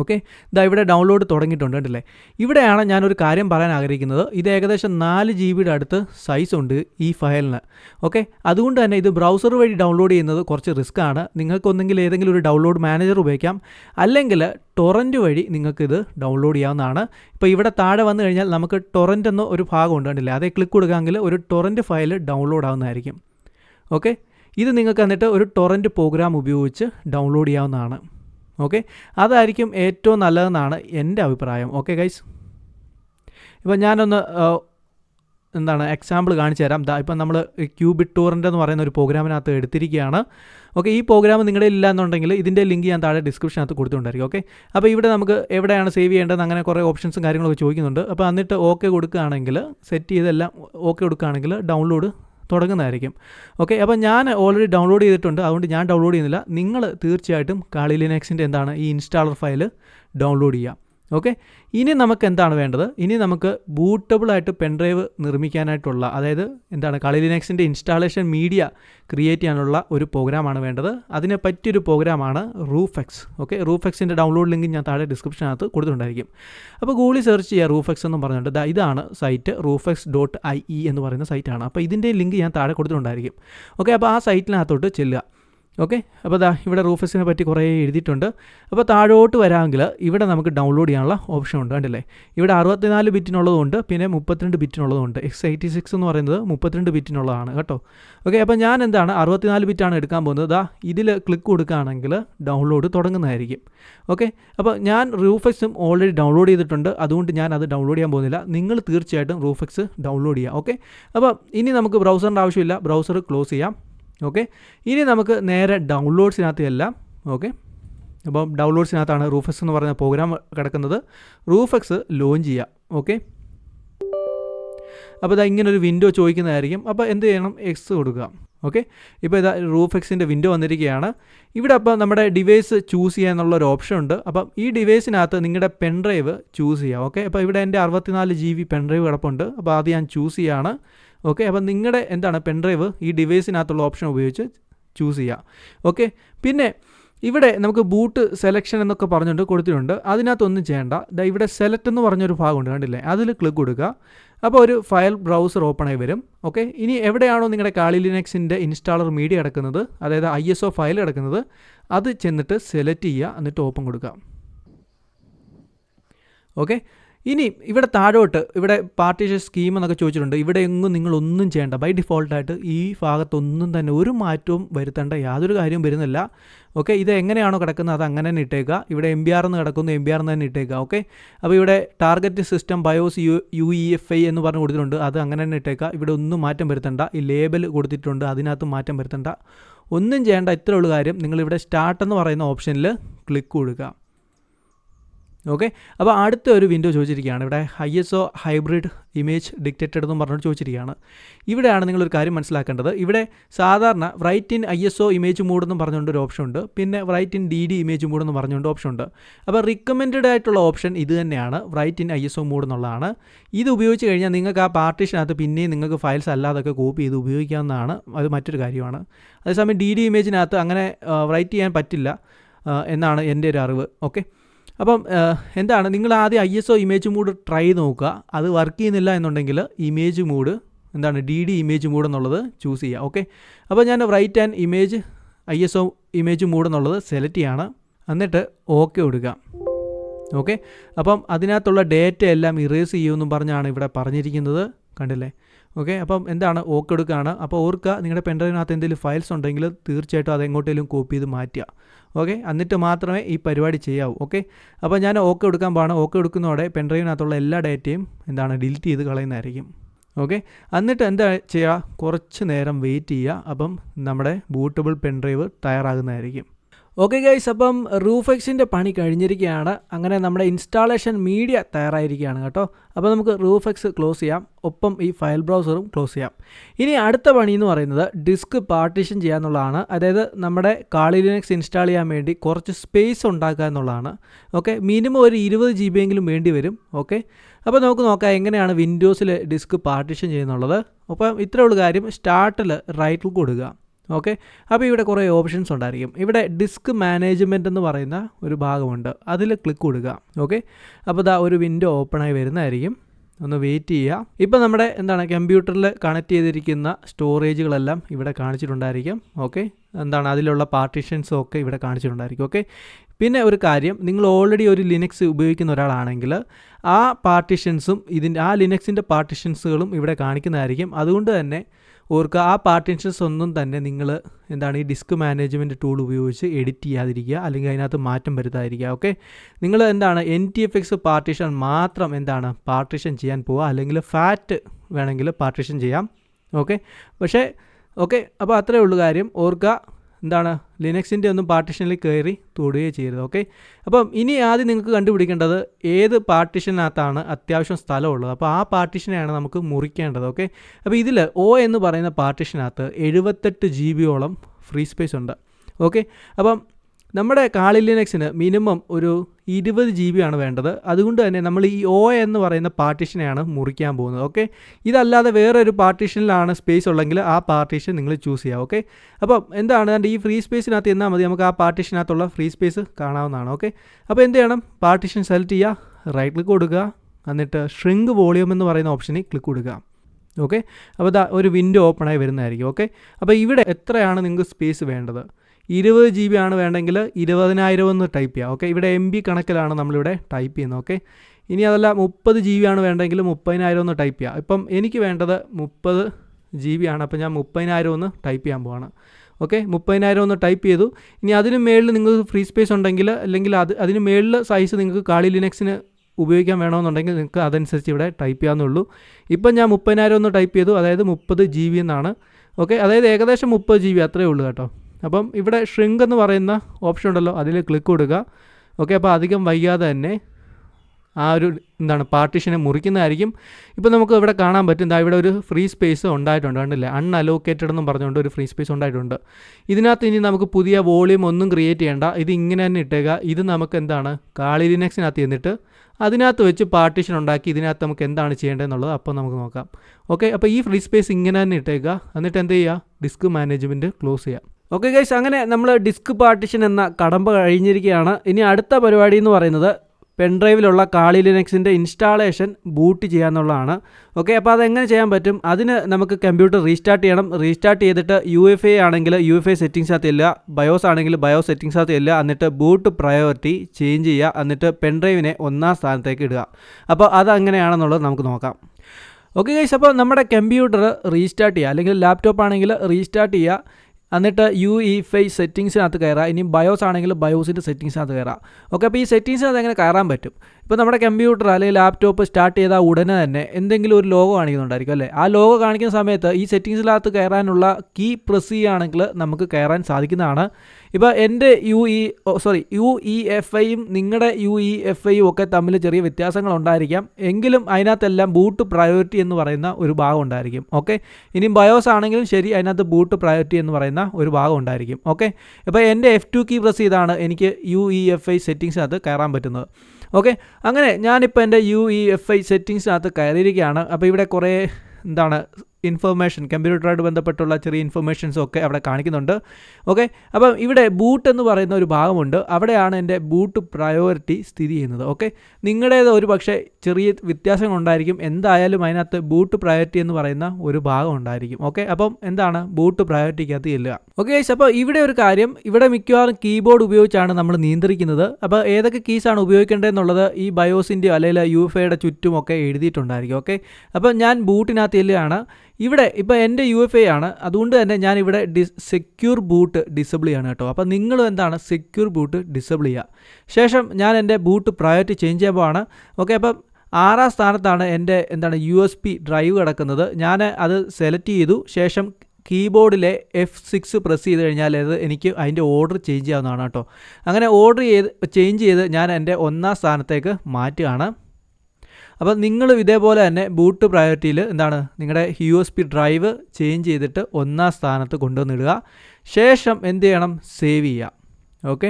[SPEAKER 1] ഓക്കെ? ഇതാ ഇവിടെ ഡൗൺലോഡ് തുടങ്ങിയിട്ടുണ്ട് കണ്ടില്ലേ? ഇവിടെയാണ് ഞാനൊരു കാര്യം പറയാൻ ആഗ്രഹിക്കുന്നത്. ഇത് ഏകദേശം നാല് ജി ബിയുടെ അടുത്ത് സൈസ് ഉണ്ട് ഈ ഫയലിന്. ഓക്കെ? അതുകൊണ്ട് തന്നെ ഇത് ബ്രൗസർ വഴി ഡൗൺലോഡ് ചെയ്യുന്നത് കുറച്ച് റിസ്ക് ആണ്. നിങ്ങൾക്കൊന്നെങ്കിൽ ഏതെങ്കിലും ഒരു ഡൗൺലോഡ് മാനേജർ ഉപയോഗിക്കാം. അല്ലെങ്കിൽ ടൊറന്റ് വഴി നിങ്ങൾക്കിത് ഡൗൺലോഡ് ചെയ്യാവുന്നതാണ്. ഇപ്പോൾ ഇവിടെ താഴെ വന്നു കഴിഞ്ഞാൽ നമുക്ക് ടൊറന്റ് എന്ന ഒരു ഭാഗം ഉണ്ട് കണ്ടില്ലേ? അതേ ക്ലിക്ക് കൊടുക്കാമെങ്കിൽ ഒരു ടൊറന്റ് ഫയൽ ഡൗൺലോഡ് ആവുന്നതായിരിക്കും. ഓക്കെ? ഇത് നിങ്ങൾക്ക് എന്നിട്ട് ഒരു ടൊറന്റ് പ്രോഗ്രാം ഉപയോഗിച്ച് ഡൗൺലോഡ് ചെയ്യാവുന്നതാണ്. ഓക്കെ? അതായിരിക്കും ഏറ്റവും നല്ലതെന്നാണ് എന്റെ അഭിപ്രായം. Okay guys? ഇപ്പം ഞാനൊന്ന് എന്താണ് എക്സാമ്പിൾ കാണിച്ചു തരാം. ദാ ഇപ്പം നമ്മൾ ക്യൂബിറ്റ് ടൂറിന്റെ എന്ന് പറയുന്ന ഒരു പ്രോഗ്രാമിനകത്ത് എടുത്തിരിക്കുകയാണ്. ഓക്കെ ഈ പ്രോഗ്രാം നിങ്ങളുടെ ഇല്ല എന്നുണ്ടെങ്കിൽ ഇതിന്റെ ലിങ്ക് ഞാൻ താഴെ ഡിസ്ക്രിപ്ഷനകത്ത് കൊടുത്തിട്ടുണ്ടായിരിക്കും. ഓക്കെ? അപ്പോൾ ഇവിടെ നമുക്ക് എവിടെയാണ് സേവ് ചെയ്യേണ്ടത് അങ്ങനെ കുറേ ഓപ്ഷൻസും കാര്യങ്ങളൊക്കെ ചോദിക്കുന്നുണ്ട്. അപ്പോൾ എന്നിട്ട് ഓക്കെ കൊടുക്കുകയാണെങ്കിൽ സെറ്റ് ചെയ്തെല്ലാം ഓക്കെ കൊടുക്കുകയാണെങ്കിൽ ഡൗൺലോഡ് തുടങ്ങുന്നതായിരിക്കും. ഓക്കെ അപ്പോൾ ഞാൻ ഓൾറെഡി ഡൗൺലോഡ് ചെയ്തിട്ടുണ്ട്. അതുകൊണ്ട് ഞാൻ ഡൗൺലോഡ് ചെയ്യുന്നില്ല. നിങ്ങൾ തീർച്ചയായിട്ടും കാളി ലിനക്സിന്റെ എന്താണ് ഈ ഇൻസ്റ്റാളർ ഫയൽ ഡൗൺലോഡ് ചെയ്യുക. ഓക്കെ? ഇനി നമുക്ക് എന്താണ് വേണ്ടത്? ഇനി നമുക്ക് ബൂട്ടബിളായിട്ട് പെൻഡ്രൈവ് നിർമ്മിക്കാനായിട്ടുള്ള അതായത് എന്താണ് കളി ലിനക്സിന്റെ ഇൻസ്റ്റാളേഷൻ മീഡിയ ക്രിയേറ്റ് ചെയ്യാനുള്ള ഒരു പ്രോഗ്രാമാണ് വേണ്ടത്. അതിനെ പറ്റിയൊരു പ്രോഗ്രാമാണ് റൂഫെക്സ് ഓക്കെ? റൂഫെക്സിന്റെ ഡൗൺലോഡ് ലിങ്ക് ഞാൻ താഴെ ഡിസ്ക്രിപ്ഷനകത്ത് കൊടുത്തിട്ടുണ്ടായിരിക്കും. അപ്പോൾ ഗൂഗിളിൽ സെർച്ച് ചെയ്യുക റൂഫെക്സ് എന്ന് പറഞ്ഞിട്ട്. ഇതാണ് site Rufus dot I E എന്ന് പറയുന്ന സൈറ്റാണ് അപ്പോൾ ഇതിന്റെ ലിങ്ക് ഞാൻ താഴെ കൊടുത്തിട്ടുണ്ടായിരിക്കും. ഓക്കെ? അപ്പോൾ ആ സൈറ്റിനകത്തോട്ട് ചെല്ലുക. ഓക്കെ? അപ്പോൾ ദാ ഇവിടെ റൂഫസിനെ പറ്റി കുറേ എഴുതിയിട്ടുണ്ട്. അപ്പോൾ താഴോട്ട് വരാമെങ്കിൽ ഇവിടെ നമുക്ക് ഡൗൺലോഡ് ചെയ്യാനുള്ള ഓപ്ഷൻ ഉണ്ട് കണ്ടില്ലേ? ഇവിടെ അറുപത്തിനാല് ബിറ്റിനുള്ളതുണ്ട് പിന്നെ മുപ്പത്തിരണ്ട് ബിറ്റിനുള്ളതുണ്ട്. എക്സ് എയ്റ്റി സിക്സ് എന്ന് പറയുന്നത് മുപ്പത്തിരണ്ട് ബിറ്റിനുള്ളതാണ് കേട്ടോ. ഓക്കെ അപ്പോൾ ഞാൻ എന്താണ് അറുപത്തിനാല് ബിറ്റാണ് എടുക്കാൻ പോകുന്നത്. ദാ ഇതിൽ ക്ലിക്ക് കൊടുക്കുകയാണെങ്കിൽ ഡൗൺലോഡ് തുടങ്ങുന്നതായിരിക്കും. ഓക്കെ അപ്പോൾ ഞാൻ റൂഫെക്സും ഓൾറെഡി ഡൗൺലോഡ് ചെയ്തിട്ടുണ്ട്. അതുകൊണ്ട് ഞാൻ അത് ഡൗൺലോഡ് ചെയ്യാൻ പോകുന്നില്ല. നിങ്ങൾ തീർച്ചയായിട്ടും റൂഫെക്സ് ഡൗൺലോഡ് ചെയ്യുക. ഓക്കെ അപ്പോൾ ഇനി നമുക്ക് ബ്രൗസറിന്റെ ആവശ്യമില്ല. ബ്രൗസർ ക്ലോസ് ചെയ്യാം. ഓക്കെ ഇനി നമുക്ക് നേരെ ഡൗൺലോഡ്സിനകത്ത് എല്ലാം ഓക്കെ അപ്പം ഡൗൺലോഡ്സിനകത്താണ് റൂഫെക്സ് എന്ന് പറയുന്ന പ്രോഗ്രാം കിടക്കുന്നത്. റൂഫെക്സ് ലോഞ്ച് ചെയ്യുക ഓക്കെ അപ്പോൾ ഇതാ ഇങ്ങനെ ഒരു വിൻഡോ ചോദിക്കുന്നതായിരിക്കും. അപ്പോൾ എന്ത് ചെയ്യണം? എക്സ് കൊടുക്കുക ഓക്കെ ഇപ്പോൾ ഇതാ റൂഫെക്സിന്റെ വിൻഡോ വന്നിരിക്കുകയാണ്. ഇവിടെ അപ്പോൾ നമ്മുടെ ഡിവൈസ് ചൂസ് ചെയ്യുക എന്നുള്ള ഒരു ഓപ്ഷൻ ഉണ്ട്. അപ്പം ഈ ഡിവൈസിനകത്ത് നിങ്ങളുടെ പെൻ ഡ്രൈവ് ചൂസ് ചെയ്യുക ഓക്കെ അപ്പോൾ ഇവിടെ എന്റെ അറുപത്തിനാല് ജി ബി പെൻ ഡ്രൈവ് കിടപ്പുണ്ട്. അപ്പോൾ അത് ഞാൻ ചൂസ് ചെയ്യുകയാണ് ഓക്കെ അപ്പം നിങ്ങളുടെ എന്താണ് പെൻഡ്രൈവ് ഈ ഡിവൈസിനകത്തുള്ള ഓപ്ഷൻ ഉപയോഗിച്ച് ചൂസ് ചെയ്യുക ഓക്കെ പിന്നെ ഇവിടെ നമുക്ക് ബൂട്ട് സെലക്ഷൻ എന്നൊക്കെ പറഞ്ഞുകൊണ്ട് കൊടുത്തിട്ടുണ്ട്. അതിനകത്തൊന്നും ചെയ്യേണ്ട. ദാ ഇവിടെ സെലക്ട് എന്ന് പറഞ്ഞൊരു ഭാഗമുണ്ട് കണ്ടില്ലേ? അതിൽ ക്ലിക്ക് കൊടുക്കുക. അപ്പോൾ ഒരു ഫയൽ ബ്രൗസർ ഓപ്പൺ ആയി വരും. ഓക്കെ ഇനി എവിടെയാണോ നിങ്ങളുടെ കാളി ലിനക്സിന്റെ ഇൻസ്റ്റാളർ മീഡിയ കിടക്കുന്നത് അതായത് ഐ എസ് ഒ ഫയൽ കിടക്കുന്നത് അത് ചെന്നിട്ട് സെലക്ട് ചെയ്യുക എന്നിട്ട് ഓപ്പൺ കൊടുക്കുക ഓക്കെ ഇനി ഇവിടെ താഴോട്ട് ഇവിടെ പാർട്ടിഷൻ സ്കീം എന്നൊക്കെ ചോദിച്ചിട്ടുണ്ട്. ഇവിടെ എങ്ങും നിങ്ങളൊന്നും ചെയ്യേണ്ട ബൈ ഡിഫോൾട്ടായിട്ട് ഈ ഭാഗത്തൊന്നും തന്നെ ഒരു മാറ്റവും വരുത്തേണ്ട യാതൊരു കാര്യവും വരുന്നില്ല. ഓക്കെ ഇത് എങ്ങനെയാണോ കിടക്കുന്നത് അത് അങ്ങനെ തന്നെ ഇട്ടേക്കുക. ഇവിടെ എം ബി ആർ എന്ന് കിടക്കുന്നു എം ബി ആർ എന്ന് തന്നെ ഇട്ടേക്കുക. ഓക്കെ അപ്പോൾ ഇവിടെ target system BIOS U U E F I എന്ന് പറഞ്ഞ് കൊടുത്തിട്ടുണ്ട് അത് അങ്ങനെ തന്നെ ഇട്ടേക്കുക. ഇവിടെ ഒന്നും മാറ്റം വരുത്തണ്ട ഈ ലേബൽ കൊടുത്തിട്ടുണ്ട് അതിനകത്ത് മാറ്റം വരുത്തണ്ട. ഒന്നും ചെയ്യേണ്ട ഇത്രയുള്ള കാര്യം. നിങ്ങളിവിടെ സ്റ്റാർട്ട് എന്ന് പറയുന്ന ഓപ്ഷനിൽ ക്ലിക്ക് കൊടുക്കുക. ഓക്കെ അപ്പോൾ അടുത്ത ഒരു വിൻഡോ ചോദിച്ചിരിക്കുകയാണ്. ഇവിടെ I S O hybrid image detected എന്ന് പറഞ്ഞിട്ട് ചോദിച്ചിരിക്കുകയാണ്. ഇവിടെയാണ് നിങ്ങളൊരു കാര്യം മനസ്സിലാക്കേണ്ടത്. ഇവിടെ സാധാരണ write in I S O image mode എന്ന് പറഞ്ഞുകൊണ്ട് ഒരു ഓപ്ഷൻ ഉണ്ട്. പിന്നെ write in D D image mode എന്ന് പറഞ്ഞുകൊണ്ട് ഓപ്ഷൻ ഉണ്ട്. അപ്പോൾ റിക്കമെൻഡഡ് ആയിട്ടുള്ള ഓപ്ഷൻ ഇത് തന്നെയാണ്. Write in I S O mode എന്നുള്ളതാണ്. ഇത് ഉപയോഗിച്ച് കഴിഞ്ഞാൽ നിങ്ങൾക്ക് ആ പാർട്ടീഷനകത്ത് പിന്നെയും നിങ്ങൾക്ക് ഫയൽസ് അല്ലാതൊക്കെ കോപ്പി ചെയ്ത് ഉപയോഗിക്കാവുന്നതാണ്. അത് മറ്റൊരു കാര്യമാണ്. അതേസമയം ഡി ഡി ഇമേജിനകത്ത് അങ്ങനെ റൈറ്റ് ചെയ്യാൻ പറ്റില്ല എന്നാണ് എന്റെ ഒരു അറിവ്. ഓക്കെ അപ്പം എന്താണ്? നിങ്ങൾ ആദ്യം I S O image mode try നോക്കുക. അത് വർക്ക് ചെയ്യുന്നില്ല എന്നുണ്ടെങ്കിൽ ഇമേജ് മൂഡ് എന്താണ്? ഡി ഡി ഇമേജ് മൂഡ് എന്നുള്ളത് ചൂസ് ചെയ്യുക. ഓക്കെ അപ്പോൾ ഞാൻ write and image I S O image mode എന്നുള്ളത് സെലക്ട് ചെയ്യാണ്. എന്നിട്ട് ഓക്കെ കൊടുക്കുക ഓക്കെ അപ്പം അതിനകത്തുള്ള ഡേറ്റ എല്ലാം ഇറേസ് ചെയ്യുമെന്നും പറഞ്ഞാണ് ഇവിടെ പറഞ്ഞിരിക്കുന്നത്. കണ്ടില്ലേ? ഓക്കെ അപ്പം എന്താണ്? ഓക്കെ എടുക്കുകയാണ് അപ്പോൾ ഓർക്കുക നിങ്ങളുടെ പെൻഡ്രൈവിനകത്ത് എന്തെങ്കിലും ഫയൽസ് ഉണ്ടെങ്കിൽ തീർച്ചയായിട്ടും അത് എങ്ങോട്ടേലും കോപ്പി ചെയ്ത് മാറ്റുക. ഓക്കെ? എന്നിട്ട് മാത്രമേ ഈ പരിപാടി ചെയ്യാവൂ. ഓക്കെ? അപ്പോൾ ഞാൻ ഓക്കെ എടുക്കാൻ പാടാണ് ഓക്കെ എടുക്കുന്നതോടെ പെൻഡ്രൈവിനകത്തുള്ള എല്ലാ ഡേറ്റയും എന്താണ് ഡിലീറ്റ് ചെയ്ത് കളയുന്നതായിരിക്കും. ഓക്കെ? എന്നിട്ട് എന്താ ചെയ്യുക? കുറച്ച് നേരം വെയിറ്റ് ചെയ്യുക. അപ്പം നമ്മുടെ ബൂട്ടബിൾ പെൻഡ്രൈവ് തയ്യാറാകുന്നതായിരിക്കും ഓക്കെ ഗൈസ് അപ്പം റൂഫ് റൂഫെക്സിന്റെ പണി കഴിഞ്ഞിരിക്കുകയാണ്. അങ്ങനെ നമ്മുടെ ഇൻസ്റ്റാളേഷൻ മീഡിയ തയ്യാറായിരിക്കുകയാണ് കേട്ടോ. അപ്പോൾ നമുക്ക് റൂഫ് എക്സ് ക്ലോസ് ചെയ്യാം. ഒപ്പം ഈ ഫയൽ ബ്രൗസറും ക്ലോസ് ചെയ്യാം. ഇനി അടുത്ത പണി എന്ന് പറയുന്നത് ഡിസ്ക് പാർട്ടീഷൻ ചെയ്യുക എന്നുള്ളതാണ്. അതായത് നമ്മുടെ കാളി ലിനക്സ് ഇൻസ്റ്റാൾ ചെയ്യാൻ വേണ്ടി കുറച്ച് സ്പേസ് ഉണ്ടാക്കുക എന്നുള്ളതാണ്. ഓക്കെ മിനിമം ഒരു ഇരുപത് ജി എങ്കിലും വേണ്ടി വരും. ഓക്കെ അപ്പോൾ നമുക്ക് നോക്കാം എങ്ങനെയാണ് വിൻഡോസിൽ ഡിസ്ക് പാർട്ടീഷൻ ചെയ്യുന്നുള്ളത് അപ്പം ഇത്രയുള്ള കാര്യം. സ്റ്റാർട്ടിൽ റൈറ്റിൽ കൊടുക്കുക. ഓക്കെ? അപ്പോൾ ഇവിടെ കുറേ ഓപ്ഷൻസ് ഉണ്ടായിരിക്കും. ഇവിടെ ഡിസ്ക് മാനേജ്മെന്റ് എന്ന് പറയുന്ന ഒരു ഭാഗമുണ്ട്. അതിൽ ക്ലിക്ക് കൊടുക്കുക. ഓക്കെ? അപ്പോൾ ഇതാ ഒരു വിൻഡോ ഓപ്പണായി വരുന്നതായിരിക്കും. ഒന്ന് വെയിറ്റ് ചെയ്യുക. ഇപ്പോൾ നമ്മുടെ എന്താണ് കമ്പ്യൂട്ടറിൽ കണക്ട് ചെയ്തിരിക്കുന്ന സ്റ്റോറേജുകളെല്ലാം ഇവിടെ കാണിച്ചിട്ടുണ്ടായിരിക്കും. ഓക്കെ? എന്താണ് അതിലുള്ള പാർട്ടീഷൻസും ഒക്കെ ഇവിടെ കാണിച്ചിട്ടുണ്ടായിരിക്കും. ഓക്കെ? പിന്നെ ഒരു കാര്യം നിങ്ങൾ ഓൾറെഡി ഒരു ലിനക്സ് ഉപയോഗിക്കുന്ന ഒരാളാണെങ്കിൽ ആ പാർട്ടീഷൻസും ഇതിന്റെ ആ ലിനക്സിന്റെ പാർട്ടീഷൻസുകളും ഇവിടെ കാണിക്കുന്നതായിരിക്കും. അതുകൊണ്ട് തന്നെ ഓർക്കുക ആ പാർട്ടിഷൻസ് ഒന്നും തന്നെ നിങ്ങൾ എന്താണ് ഈ ഡിസ്ക് മാനേജ്മെന്റ് ടൂൾ ഉപയോഗിച്ച് എഡിറ്റ് ചെയ്യാതിരിക്കുക അല്ലെങ്കിൽ അതിനകത്ത് മാറ്റം വരുത്താതിരിക്കുക ഓക്കെ നിങ്ങൾ എന്താണ് N T F S partition മാത്രം എന്താണ് പാർട്ടിഷൻ ചെയ്യാൻ പോവുക അല്ലെങ്കിൽ ഫാറ്റ് വേണമെങ്കിൽ പാർട്ടിഷൻ ചെയ്യാം ഓക്കെ പക്ഷേ ഓക്കെ അപ്പോൾ അത്രയേ ഉള്ളൂ കാര്യം. ഓർക്കുക എന്താണ്? ലിനക്സിന്റെ ഒന്നും പാർട്ടീഷനിൽ കയറി തൊടുകയോ ചെയ്യരുത് ഓക്കെ അപ്പം ഇനി ആദ്യം നിങ്ങൾക്ക് കണ്ടുപിടിക്കേണ്ടത് ഏത് പാർട്ടീഷനകത്താണ് അത്യാവശ്യം സ്ഥലമുള്ളത്? അപ്പോൾ ആ പാർട്ടീഷനെയാണ് നമുക്ക് മുറിക്കേണ്ടത് ഓക്കെ അപ്പോൾ ഇതിൽ ഒ എന്ന് പറയുന്ന പാർട്ടീഷനകത്ത് എഴുപത്തെട്ട് ജി ബിയോളം ഫ്രീ സ്പേസ് ഉണ്ട് ഓക്കെ അപ്പം നമ്മുടെ കാളി ലിനക്സിന് മിനിമം ഒരു ഇരുപത് ജി ബി ആണ് വേണ്ടത്. അതുകൊണ്ട് തന്നെ നമ്മൾ ഈ ഒ എന്ന് പറയുന്ന പാർട്ടീഷനെയാണ് മുറിക്കാൻ പോകുന്നത്. ഓക്കെ ഇതല്ലാതെ വേറൊരു പാർട്ടീഷനിലാണ് സ്പേസ് ഉള്ളെങ്കിൽ ആ പാർട്ടീഷൻ നിങ്ങൾ ചൂസ് ചെയ്യുക. ഓക്കെ അപ്പം എന്താണ്? ഈ ഫ്രീ സ്പേസിനകത്ത് എന്നാൽ മതി. നമുക്ക് ആ പാർട്ടീഷനകത്തുള്ള ഫ്രീ സ്പേസ് കാണാവുന്നതാണ്. ഓക്കെ അപ്പോൾ എന്ത് ചെയ്യണം? പാർട്ടീഷൻ സെലക്ട് ചെയ്യുക. റൈറ്റ് ക്ലിക്ക് കൊടുക്കുക. എന്നിട്ട് ഷ്രിങ്ക് വോളിയം എന്ന് പറയുന്ന ഓപ്ഷനിൽ ക്ലിക്ക് കൊടുക്കുക. ഓക്കെ അപ്പോൾ ഒരു വിൻഡോ ഓപ്പണായി വരുന്നതായിരിക്കും. ഓക്കെ അപ്പോൾ ഇവിടെ എത്രയാണ് നിങ്ങൾക്ക് സ്പേസ് വേണ്ടത്? ഇരുപത് ജി ബി ആണ് വേണ്ടെങ്കിൽ ഇരുപതിനായിരം എന്ന് ടൈപ്പ് ചെയ്യാം. ഓക്കെ ഇവിടെ എം ബി കണക്കിലാണ് നമ്മളിവിടെ ടൈപ്പ് ചെയ്യുന്നത്. ഓക്കെ ഇനി അതല്ല മുപ്പത് ജി ബി ആണ് വേണ്ടെങ്കിൽ മുപ്പതിനായിരം ഒന്ന് ടൈപ്പ് ചെയ്യാം. ഇപ്പം എനിക്ക് വേണ്ടത് മുപ്പത് ജി ബി ആണ്. അപ്പോൾ ഞാൻ മുപ്പതിനായിരം ഒന്ന് ടൈപ്പ് ചെയ്യാൻ പോവാണ്. ഓക്കെ മുപ്പതിനായിരം ഒന്ന് ടൈപ്പ് ചെയ്തു. ഇനി അതിന് മേളിൽ നിങ്ങൾക്ക് ഫ്രീ സ്പേസ് ഉണ്ടെങ്കിൽ അല്ലെങ്കിൽ അത് അതിന് മേളിൽ സൈസ് നിങ്ങൾക്ക് കാളി ലിനക്സിന് ഉപയോഗിക്കാൻ വേണമെന്നുണ്ടെങ്കിൽ നിങ്ങൾക്ക് അതനുസരിച്ച് ഇവിടെ ടൈപ്പ് ചെയ്യാവുന്നുള്ളൂ ഇപ്പം ഞാൻ മുപ്പതിനായിരം ഒന്ന് ടൈപ്പ് ചെയ്തു. അതായത് മുപ്പത് ജി ബി എന്നാണ്. ഓക്കെ അതായത് ഏകദേശം മുപ്പത് ജി ബി അത്രയേ ഉള്ളൂ കേട്ടോ. അപ്പം ഇവിടെ ഷ്രിങ്ക് എന്ന് പറയുന്ന ഓപ്ഷൻ ഉണ്ടല്ലോ അതിൽ ക്ലിക്ക് കൊടുക്കുക. ഓക്കെ അപ്പോൾ അധികം വയ്യാതെ തന്നെ ആ ഒരു എന്താണ് പാർട്ടീഷനെ മുറിക്കുന്നതായിരിക്കും. ഇപ്പോൾ നമുക്ക് ഇവിടെ കാണാൻ പറ്റും ദാ ഇവിടെ ഒരു ഫ്രീ സ്പേസ് ഉണ്ടായിട്ടുണ്ട് കണ്ടില്ലേ? അൺഅലോക്കേറ്റഡ് എന്നും പറഞ്ഞുകൊണ്ട് ഒരു ഫ്രീ സ്പേസ് ഉണ്ടായിട്ടുണ്ട്. ഇതിനകത്ത് ഇനി നമുക്ക് പുതിയ വോളിയം ഒന്നും ക്രിയേറ്റ് ചെയ്യേണ്ട. ഇത് ഇങ്ങനെ തന്നെ ഇട്ടേക്കുക. ഇത് നമുക്ക് എന്താണ് കാളി ലിനക്സിനകത്ത് ചെന്നിട്ട് അതിനകത്ത് വെച്ച് പാർട്ടീഷൻ ഉണ്ടാക്കി ഇതിനകത്ത് നമുക്ക് എന്താണ് ചെയ്യേണ്ടതെന്നുള്ളത് അപ്പോൾ നമുക്ക് നോക്കാം. ഓക്കെ അപ്പോൾ ഈ ഫ്രീ സ്പേസ് ഇങ്ങനെ തന്നെ ഇട്ടേക്കുക. എന്നിട്ട് എന്ത് ചെയ്യുക? ഡിസ്ക് മാനേജ്മെന്റ് ക്ലോസ് ചെയ്യുക. ഓക്കെ ഗൈസ് അങ്ങനെ നമ്മൾ ഡിസ്ക് പാർട്ടിഷൻ എന്ന കടമ്പ കഴിഞ്ഞിരിക്കുകയാണ്. ഇനി അടുത്ത പരിപാടി എന്ന് പറയുന്നത് പെൻഡ്രൈവിലുള്ള കാളി ലിനക്സിന്റെ ഇൻസ്റ്റാളേഷൻ ബൂട്ട് ചെയ്യാന്നുള്ളതാണ്. ഓക്കെ അപ്പോൾ അതെങ്ങനെ ചെയ്യാൻ പറ്റും? അതിന് നമുക്ക് കമ്പ്യൂട്ടർ റീസ്റ്റാർട്ട് ചെയ്യണം. റീസ്റ്റാർട്ട് ചെയ്തിട്ട് യു എഫ് ഐ ആണെങ്കിൽ യു എഫ് ഐ സെറ്റിങ്സിനകത്ത് ഇല്ല ബയോസ് ആണെങ്കിൽ ബയോസ് സെറ്റിങ്സിനകത്ത് ഇല്ല എന്നിട്ട് ബൂട്ട് പ്രയോറിറ്റി ചേഞ്ച് ചെയ്യുക. എന്നിട്ട് പെൻഡ്രൈവിനെ ഒന്നാം സ്ഥാനത്തേക്ക് ഇടുക. അപ്പോൾ അതങ്ങനെയാണെന്നുള്ളത് നമുക്ക് നോക്കാം. ഓക്കെ ഗൈസ് അപ്പോൾ നമ്മുടെ കമ്പ്യൂട്ടർ റീസ്റ്റാർട്ട് ചെയ്യുക. അല്ലെങ്കിൽ ലാപ്ടോപ്പ് ആണെങ്കിൽ റീസ്റ്റാർട്ട് ചെയ്യുക. എന്നിട്ട് യു ഇ ഫൈ സെറ്റിങ്സിനകത്ത് കയറുക ഇനി ബയോസ് ആണെങ്കിൽ ബയോസിന്റെ സെറ്റിങ്സിനകത്ത് കയറാം. ഓക്കെ അപ്പോൾ ഈ സെറ്റിങ്സിനകത്ത് എങ്ങനെ കയറാൻ പറ്റും? ഇപ്പോൾ നമ്മുടെ കമ്പ്യൂട്ടർ അല്ലെങ്കിൽ ലാപ്ടോപ്പ് സ്റ്റാർട്ട് ചെയ്താൽ ഉടനെ തന്നെ എന്തെങ്കിലും ഒരു ലോഗോ കാണിക്കുന്നുണ്ടായിരിക്കും അല്ലേ? ആ ലോഗോ കാണിക്കുന്ന സമയത്ത് ഈ സെറ്റിങ്സിനകത്ത് കയറാനുള്ള കീ പ്രസ് ചെയ്യുകയാണെങ്കിൽ നമുക്ക് കയറാൻ സാധിക്കുന്നതാണ്. ഇപ്പോൾ എന്റെ U E sorry U E F ഐയും നിങ്ങളുടെ യു ഇ എഫ് ഐയും ഒക്കെ തമ്മിൽ ചെറിയ വ്യത്യാസങ്ങൾ ഉണ്ടായിരിക്കാം. എങ്കിലും അതിനകത്തെല്ലാം ബൂട്ട് പ്രയോറിറ്റി എന്ന് പറയുന്ന ഒരു ഭാഗം ഉണ്ടായിരിക്കും. ഓക്കെ ഇനി ബയോസ് ആണെങ്കിലും ശരി അതിനകത്ത് ബൂട്ട് പ്രയോറിറ്റി എന്ന് പറയുന്ന ഒരു ഭാഗം ഉണ്ടായിരിക്കും. ഓക്കെ ഇപ്പോൾ എന്റെ എഫ് ടു കീ പ്രസ് ചെയ്താണ് എനിക്ക് യു ഇ എഫ് ഐ സെറ്റിങ്സിനകത്ത് കയറാൻ പറ്റുന്നത്. ഓക്കെ അങ്ങനെ ഞാനിപ്പോൾ എന്റെ യു ഇ എഫ് ഐ സെറ്റിങ്സിനകത്ത് കയറിയിരിക്കുകയാണ്. അപ്പോൾ ഇവിടെ കുറേ എന്താണ് ഇൻഫർമേഷൻ കമ്പ്യൂട്ടറുമായിട്ട് ബന്ധപ്പെട്ടുള്ള ചെറിയ ഇൻഫർമേഷൻസും ഒക്കെ അവിടെ കാണിക്കുന്നുണ്ട്. ഓക്കെ അപ്പം ഇവിടെ ബൂട്ട് എന്ന് പറയുന്ന ഒരു ഭാഗമുണ്ട്. അവിടെയാണ് എന്റെ ബൂട്ട് പ്രയോറിറ്റി സ്ഥിതി ചെയ്യുന്നത്. ഓക്കെ നിങ്ങളുടേത് ഒരു പക്ഷേ ചെറിയ വ്യത്യാസങ്ങൾ ഉണ്ടായിരിക്കും. എന്തായാലും അതിനകത്ത് ബൂട്ട് പ്രയോറിറ്റി എന്ന് പറയുന്ന ഒരു ഭാഗം ഉണ്ടായിരിക്കും. ഓക്കെ അപ്പം എന്താണ് ബൂട്ട് പ്രയോറിറ്റിക്കകത്ത് ചെല്ലുക? ഓക്കെ അപ്പോൾ ഇവിടെ ഒരു കാര്യം. ഇവിടെ മിക്കവാറും കീബോർഡ് ഉപയോഗിച്ചാണ് നമ്മൾ നിയന്ത്രിക്കുന്നത്. അപ്പോൾ ഏതൊക്കെ കീസാണ് ഉപയോഗിക്കേണ്ടതെന്നുള്ളത് ഈ ബയോസിന്റെയോ അല്ലെങ്കിൽ യു എഫ് ഐയുടെ ചുറ്റുമൊക്കെ എഴുതിയിട്ടുണ്ടായിരിക്കും. ഓക്കെ അപ്പോൾ ഞാൻ ബൂട്ടിനകത്ത് ചെല്ലുകയാണ്. ഇവിടെ ഇപ്പോൾ എന്റെ യു എഫ് ഐ ആണ്. അതുകൊണ്ട് തന്നെ ഞാൻ ഇവിടെ ഡി സെക്യൂർ ബൂട്ട് ഡിസബിൾ ചെയ്യാണ് കേട്ടോ. അപ്പോൾ നിങ്ങളും എന്താണ് സെക്യൂർ ബൂട്ട് ഡിസബിൾ ചെയ്യുക ശേഷം ഞാൻ എന്റെ ബൂട്ട് പ്രയോറിറ്റി ചേഞ്ച് ചെയ്യുമ്പോഴാണ് ഓക്കെ അപ്പം ആറാം സ്ഥാനത്താണ് എന്റെ എന്താണ് യു എസ് പി ഡ്രൈവ് കിടക്കുന്നത്. ഞാൻ അത് സെലക്ട് ചെയ്തു. ശേഷം കീബോർഡിലെ എഫ് സിക്സ് പ്രസ് ചെയ്ത് കഴിഞ്ഞാൽ അത് എനിക്ക് അതിന്റെ ഓർഡർ ചേഞ്ച് ചെയ്യാവുന്നതാണ് കേട്ടോ. അങ്ങനെ ഓർഡർ ചെയ്ത് ചേഞ്ച് ചെയ്ത് ഞാൻ എന്റെ ഒന്നാം സ്ഥാനത്തേക്ക് മാറ്റുകയാണ്. അപ്പോൾ നിങ്ങൾ ഇതേപോലെ തന്നെ ബൂട്ട് പ്രയോറിറ്റിയിൽ എന്താണ്? നിങ്ങളുടെ U S B drive change ചെയ്തിട്ട് ഒന്നാം സ്ഥാനത്ത് കൊണ്ടുവന്നിടുക. ശേഷം എന്ത് ചെയ്യണം? സേവ് ചെയ്യുക. ഓക്കെ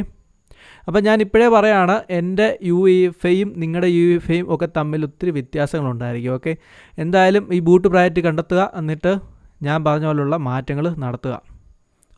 [SPEAKER 1] അപ്പോൾ ഞാൻ ഇപ്പോഴേ പറയുകയാണ് എന്റെ യു എഫ് ഐയും നിങ്ങളുടെ യു എഫ് ഐയും ഒക്കെ തമ്മിൽ ഒത്തിരി വ്യത്യാസങ്ങളുണ്ടായിരിക്കും. ഓക്കെ എന്തായാലും ഈ ബൂട്ട് പ്രയോറിറ്റി കണ്ടെത്തുക. എന്നിട്ട് ഞാൻ പറഞ്ഞ പോലുള്ള മാറ്റങ്ങൾ നടത്തുക.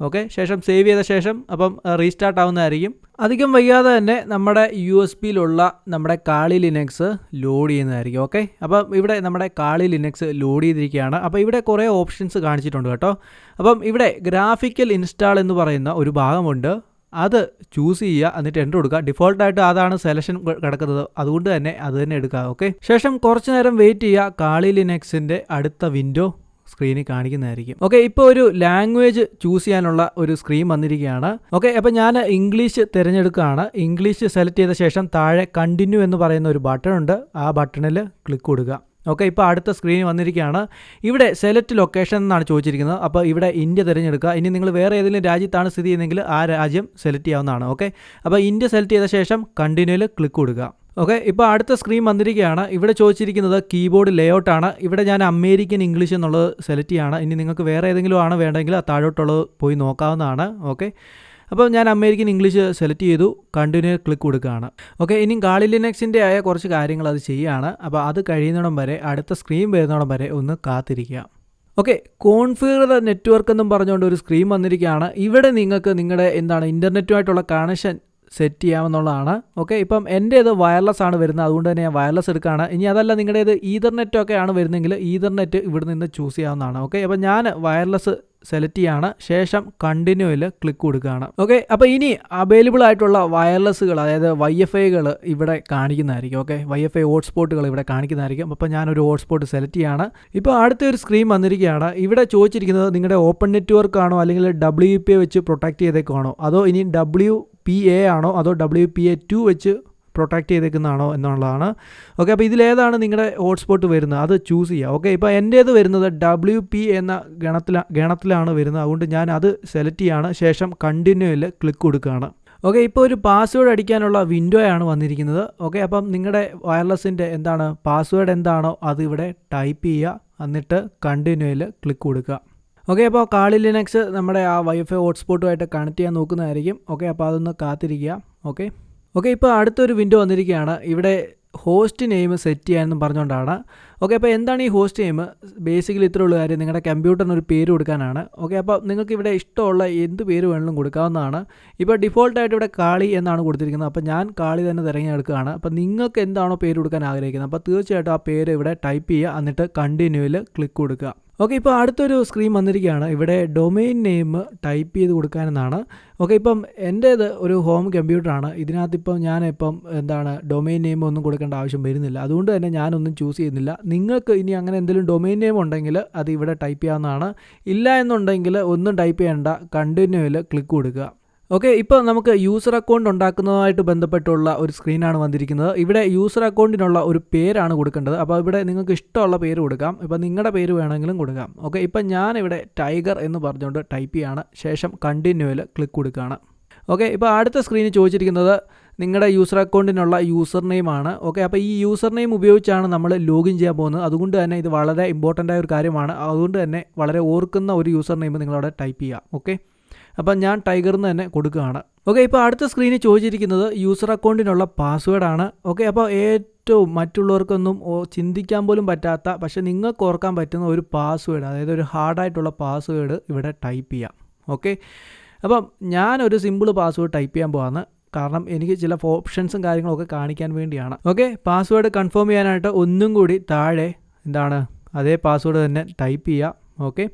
[SPEAKER 1] ഓക്കെ? ശേഷം സേവ് ചെയ്ത ശേഷം അപ്പം റീസ്റ്റാർട്ട് ആവുന്നതായിരിക്കും. അധികം വൈകാതെ തന്നെ നമ്മുടെ യു എസ് പിയിലുള്ള നമ്മുടെ കാളി ലിനക്സ് ലോഡ് ചെയ്യുന്നതായിരിക്കും. ഓക്കെ? അപ്പം ഇവിടെ നമ്മുടെ കാളി ലിനക്സ് ലോഡ് ചെയ്തിരിക്കുകയാണ്. അപ്പോൾ ഇവിടെ കുറേ ഓപ്ഷൻസ് കാണിച്ചിട്ടുണ്ട് കേട്ടോ. അപ്പം ഇവിടെ ഗ്രാഫിക്കൽ ഇൻസ്റ്റാൾ എന്ന് പറയുന്ന ഒരു ഭാഗമുണ്ട്. അത് ചൂസ് ചെയ്യുക എന്നിട്ട് എന്റർ കൊടുക്കുക. ഡിഫോൾട്ടായിട്ട് അതാണ് സെലക്ഷൻ കിടക്കുന്നത്. അതുകൊണ്ട് തന്നെ അത് തന്നെ എടുക്കുക. ഓക്കെ? ശേഷം കുറച്ച് നേരം വെയിറ്റ് ചെയ്യുക. കാളി ലിനക്സിന്റെ അടുത്ത വിൻഡോ. സ്ക്രീനിൽ കാണിക്കുന്നതായിരിക്കും. ഓക്കെ ഇപ്പോൾ ഒരു ലാംഗ്വേജ് ചൂസ് ചെയ്യാനുള്ള ഒരു സ്ക്രീൻ വന്നിരിക്കുകയാണ്. ഓക്കെ അപ്പോൾ ഞാൻ ഇംഗ്ലീഷ് തിരഞ്ഞെടുക്കുകയാണ്. ഇംഗ്ലീഷ് സെലക്ട് ചെയ്ത ശേഷം താഴെ കണ്ടിന്യൂ എന്ന് പറയുന്ന ഒരു ബട്ടൺ ഉണ്ട്. ആ ബട്ടണിൽ ക്ലിക്ക് കൊടുക്കുക. ഓക്കെ ഇപ്പോൾ അടുത്ത സ്ക്രീൻ വന്നിരിക്കുകയാണ്. ഇവിടെ സെലക്ട് ലൊക്കേഷൻ എന്നാണ് ചോദിച്ചിരിക്കുന്നത്. അപ്പോൾ ഇവിടെ ഇന്ത്യ തിരഞ്ഞെടുക്കുക. ഇനി നിങ്ങൾ വേറെ ഏതെങ്കിലും രാജ്യത്താണ് സ്ഥിതി ചെയ്യുന്നതെങ്കിൽ ആ രാജ്യം സെലക്ട് ചെയ്യാവുന്നതാണ്. ഓക്കെ അപ്പോൾ ഇന്ത്യ സെലക്ട് ചെയ്ത ശേഷം കണ്ടിന്യൂയിൽ ക്ലിക്ക് കൊടുക്കുക. ഓക്കെ ഇപ്പോൾ അടുത്ത സ്ക്രീൻ വന്നിരിക്കുകയാണ്. ഇവിടെ ചോദിച്ചിരിക്കുന്നത് കീബോർഡ് ലേഔട്ടാണ് ഇവിടെ ഞാൻ അമേരിക്കൻ ഇംഗ്ലീഷ് എന്നുള്ളത് സെലക്ട് ചെയ്യാണ്. ഇനി നിങ്ങൾക്ക് വേറെ ഏതെങ്കിലും ആണ് വേണ്ടെങ്കിൽ ആ താഴോട്ടുള്ളത് പോയി നോക്കാവുന്നതാണ്. ഓക്കെ അപ്പോൾ ഞാൻ അമേരിക്കൻ ഇംഗ്ലീഷ് സെലക്ട് ചെയ്തു. കണ്ടിന്യൂ ക്ലിക്ക് കൊടുക്കുകയാണ്. ഓക്കെ ഇനി കാളി ലിനക്സിന്റെ ആയ കുറച്ച് കാര്യങ്ങൾ അത് ചെയ്യുകയാണ് അപ്പോൾ അത് കഴിയുന്നിടം വരെ അടുത്ത സ്ക്രീൻ വരുന്നിടം വരെ ഒന്ന് കാത്തിരിക്കുക. ഓക്കെ കോൺഫിഗർ നെറ്റ്വർക്ക് എന്നും പറഞ്ഞുകൊണ്ട് ഒരു സ്ക്രീൻ വന്നിരിക്കുകയാണ്. ഇവിടെ നിങ്ങൾക്ക് നിങ്ങളുടെ എന്താണ് ഇന്റർനെറ്റുമായിട്ടുള്ള കണക്ഷൻ സെറ്റ് ചെയ്യാമെന്നുള്ളതാണ്. ഓക്കെ ഇപ്പം എന്റെ ഇത് വയർലെസ് ആണ് വരുന്നത്. അതുകൊണ്ട് തന്നെ ഞാൻ വയർലെസ് എടുക്കുകയാണ്. ഇനി അതല്ല നിങ്ങളുടേത് ഈതർനെറ്റ് ഒക്കെ ആണ് വരുന്നതെങ്കിൽ ഈതർനെറ്റ് ഇവിടെ നിന്ന് ചൂസ് ചെയ്യാവുന്നതാണ്. ഓക്കെ അപ്പം ഞാൻ വയർലെസ് സെലക്ട് ചെയ്യാണ്. ശേഷം കണ്ടിന്യൂയിൽ ക്ലിക്ക് കൊടുക്കുകയാണ്. ഓക്കെ അപ്പോൾ ഇനി അവൈലബിൾ ആയിട്ടുള്ള വയർലെസ്സുകൾ അതായത് വൈ എഫ് ഐകൾ ഇവിടെ കാണിക്കുന്നതായിരിക്കും. ഓക്കെ വൈ എഫ് ഐ ഹോട്ട്സ്പോട്ടുകൾ ഇവിടെ കാണിക്കുന്നതായിരിക്കും. അപ്പോൾ ഞാനൊരു ഹോട്ട്സ്പോട്ട് സെലക്ട് ചെയ്യാണ്. ഇപ്പോൾ അടുത്ത ഒരു സ്ക്രീൻ വന്നിരിക്കുകയാണ്. ഇവിടെ ചോദിച്ചിരിക്കുന്നത് നിങ്ങളുടെ ഓപ്പൺ നെറ്റ്വർക്ക് ആണോ അല്ലെങ്കിൽ ഡബ്ല്യു പി വെച്ച് പ്രൊട്ടക്ട് ചെയ്തേക്കാണോ അതോ ഇനി ഡബ്ല്യു പി എ ആണോ അതോ ഡബ്ല്യു പി എ ടു വെച്ച് പ്രൊട്ടക്റ്റ് ചെയ്തേക്കുന്നതാണോ എന്നുള്ളതാണ്. ഓക്കെ അപ്പോൾ ഇതിലേതാണ് നിങ്ങളുടെ ഹോട്ട്സ്പോട്ട് വരുന്നത്. അത് ചൂസ് ചെയ്യുക ഓക്കെ ഇപ്പോൾ എന്റേത് വരുന്നത് ഡബ്ല്യു പി എന്ന ഗണത്തില ഗണത്തിലാണ് വരുന്നത്. അതുകൊണ്ട് ഞാൻ അത് സെലക്ട് ചെയ്യാണ്. ശേഷം കണ്ടിന്യൂയിൽ ക്ലിക്ക് കൊടുക്കുകയാണ് ഓക്കെ ഇപ്പോൾ ഒരു പാസ്വേഡ് അടിക്കാനുള്ള വിൻഡോ ആണ് വന്നിരിക്കുന്നത്. ഓക്കെ അപ്പം നിങ്ങളുടെ വയർലെസ്സിന്റെ എന്താണ്? പാസ്വേഡ് എന്താണോ അത് ഇവിടെ ടൈപ്പ് ചെയ്യുക എന്നിട്ട് കണ്ടിന്യൂയിൽ ക്ലിക്ക് കൊടുക്കുക ഓക്കെ അപ്പോൾ കാളി ലിനക്സ് നമ്മുടെ ആ വൈഫൈ ഹോട്ട്സ്പോട്ടുമായിട്ട് കണക്ട് ചെയ്യാൻ നോക്കുന്നതായിരിക്കും. ഓക്കെ അപ്പോൾ അതൊന്ന് കാത്തിരിക്കുക. ഓക്കെ ഓക്കെ ഇപ്പോൾ അടുത്തൊരു വിൻഡോ വന്നിരിക്കുകയാണ്. ഇവിടെ ഹോസ്റ്റ് നെയിം സെറ്റ് ചെയ്യാനെന്നും പറഞ്ഞുകൊണ്ടാണ്. ഓക്കെ അപ്പോൾ എന്താണ് ഈ ഹോസ്റ്റ് നെയിം ബേസിക്കലി ഇത്രേ ഉള്ള കാര്യം നിങ്ങളുടെ കമ്പ്യൂട്ടറിന് ഒരു പേര് കൊടുക്കാനാണ്. ഓക്കെ അപ്പോൾ നിങ്ങൾക്ക് ഇവിടെ ഇഷ്ടമുള്ള എന്ത് പേര് വേണമെങ്കിലും കൊടുക്കാവുന്നതാണ്. ഇപ്പോൾ ഡിഫോൾട്ടായിട്ട് ഇവിടെ കാളി എന്നാണ് കൊടുത്തിരിക്കുന്നത്. അപ്പോൾ ഞാൻ കാളി തന്നെ തിരഞ്ഞെടുക്കുകയാണ്. അപ്പോൾ നിങ്ങൾക്ക് എന്താണോ പേര് കൊടുക്കാൻ ആഗ്രഹിക്കുന്നത്? അപ്പോൾ തീർച്ചയായിട്ടും ആ പേര് ഇവിടെ ടൈപ്പ് ചെയ്യുക. എന്നിട്ട് കണ്ടിന്യൂവിൽ ക്ലിക്ക് കൊടുക്കുക. ഓക്കെ ഇപ്പോൾ അടുത്തൊരു സ്ക്രീൻ വന്നിരിക്കുകയാണ്. ഇവിടെ ഡൊമെയിൻ നെയിം ടൈപ്പ് ചെയ്ത് കൊടുക്കാനെന്നാണ്. ഓക്കെ ഇപ്പം എന്റേത് ഒരു ഹോം കമ്പ്യൂട്ടറാണ് ഇതിനകത്തിപ്പം ഞാനിപ്പം എന്താണ് ഡൊമെയിൻ നെയിം ഒന്നും കൊടുക്കേണ്ട ആവശ്യം വരുന്നില്ല. അതുകൊണ്ട് തന്നെ ഞാനൊന്നും ചൂസ് ചെയ്യുന്നില്ല. നിങ്ങൾക്ക് ഇനി അങ്ങനെ എന്തെങ്കിലും ഡൊമെയിൻ നെയിം ഉണ്ടെങ്കിൽ അത് ഇവിടെ ടൈപ്പ് ചെയ്യാവുന്നതാണ്. ഇല്ല എന്നുണ്ടെങ്കിൽ ഒന്നും ടൈപ്പ് ചെയ്യേണ്ട. കണ്ടിന്യൂവിൽ ക്ലിക്ക് കൊടുക്കുക. ഓക്കെ ഇപ്പോൾ നമുക്ക് യൂസർ അക്കൗണ്ട് ഉണ്ടാക്കുന്നതുമായിട്ട് ബന്ധപ്പെട്ടുള്ള ഒരു സ്ക്രീനാണ് വന്നിരിക്കുന്നത്. ഇവിടെ യൂസർ അക്കൗണ്ടിനുള്ള ഒരു പേരാണ് കൊടുക്കേണ്ടത്. അപ്പോൾ ഇവിടെ നിങ്ങൾക്ക് ഇഷ്ടമുള്ള പേര് കൊടുക്കാം. ഇപ്പോൾ നിങ്ങളുടെ പേര് വേണമെങ്കിലും കൊടുക്കാം. ഓക്കെ ഇപ്പം ഞാനിവിടെ ടൈഗർ എന്ന് പറഞ്ഞുകൊണ്ട് ടൈപ്പ് ചെയ്യാണ്. ശേഷം കണ്ടിന്യൂവിൽ ക്ലിക്ക് കൊടുക്കുകയാണ്. ഓക്കെ ഇപ്പോൾ അടുത്ത സ്ക്രീനിൽ ചോദിച്ചിരിക്കുന്നത് നിങ്ങളുടെ യൂസർ അക്കൗണ്ടിനുള്ള യൂസർ നെയിമാണ് ഓക്കെ അപ്പോൾ ഈ യൂസർ നെയിം ഉപയോഗിച്ചാണ് നമ്മൾ ലോഗിൻ ചെയ്യാൻ പോകുന്നത്. അതുകൊണ്ട് തന്നെ ഇത് വളരെ ഇമ്പോർട്ടന്റ് ആയ ഒരു കാര്യമാണ്. അതുകൊണ്ട് തന്നെ വളരെ ഓർക്കുന്ന ഒരു യൂസർ നെയിം നിങ്ങളവിടെ ടൈപ്പ് ചെയ്യുക ഓക്കെ. അപ്പം ഞാൻ ടൈഗറിൽ എന്ന് തന്നെ കൊടുക്കുകയാണ്. ഓക്കെ ഇപ്പോൾ അടുത്ത സ്ക്രീനിൽ ചോദിച്ചിരിക്കുന്നത് യൂസർ അക്കൗണ്ടിനുള്ള പാസ്വേഡാണ് ഓക്കെ അപ്പോൾ ഏറ്റവും മറ്റുള്ളവർക്കൊന്നും ചിന്തിക്കാൻ പോലും പറ്റാത്ത പക്ഷേ നിങ്ങൾക്ക് ഓർക്കാൻ പറ്റുന്ന ഒരു പാസ്വേഡ് അതായത് ഒരു ഹാർഡായിട്ടുള്ള പാസ്വേഡ് ഇവിടെ ടൈപ്പ് ചെയ്യാം. ഓക്കെ അപ്പം ഞാനൊരു സിമ്പിൾ പാസ്വേഡ് ടൈപ്പ് ചെയ്യാൻ പോകാന്ന് കാരണം എനിക്ക് ചില ഓപ്ഷൻസും കാര്യങ്ങളൊക്കെ കാണിക്കാൻ വേണ്ടിയാണ്. ഓക്കെ പാസ്വേഡ് കൺഫേം ചെയ്യാനായിട്ട് ഒന്നും കൂടി താഴെ എന്താണ് അതേ പാസ്വേഡ് തന്നെ ടൈപ്പ് ചെയ്യാം. ഓക്കെ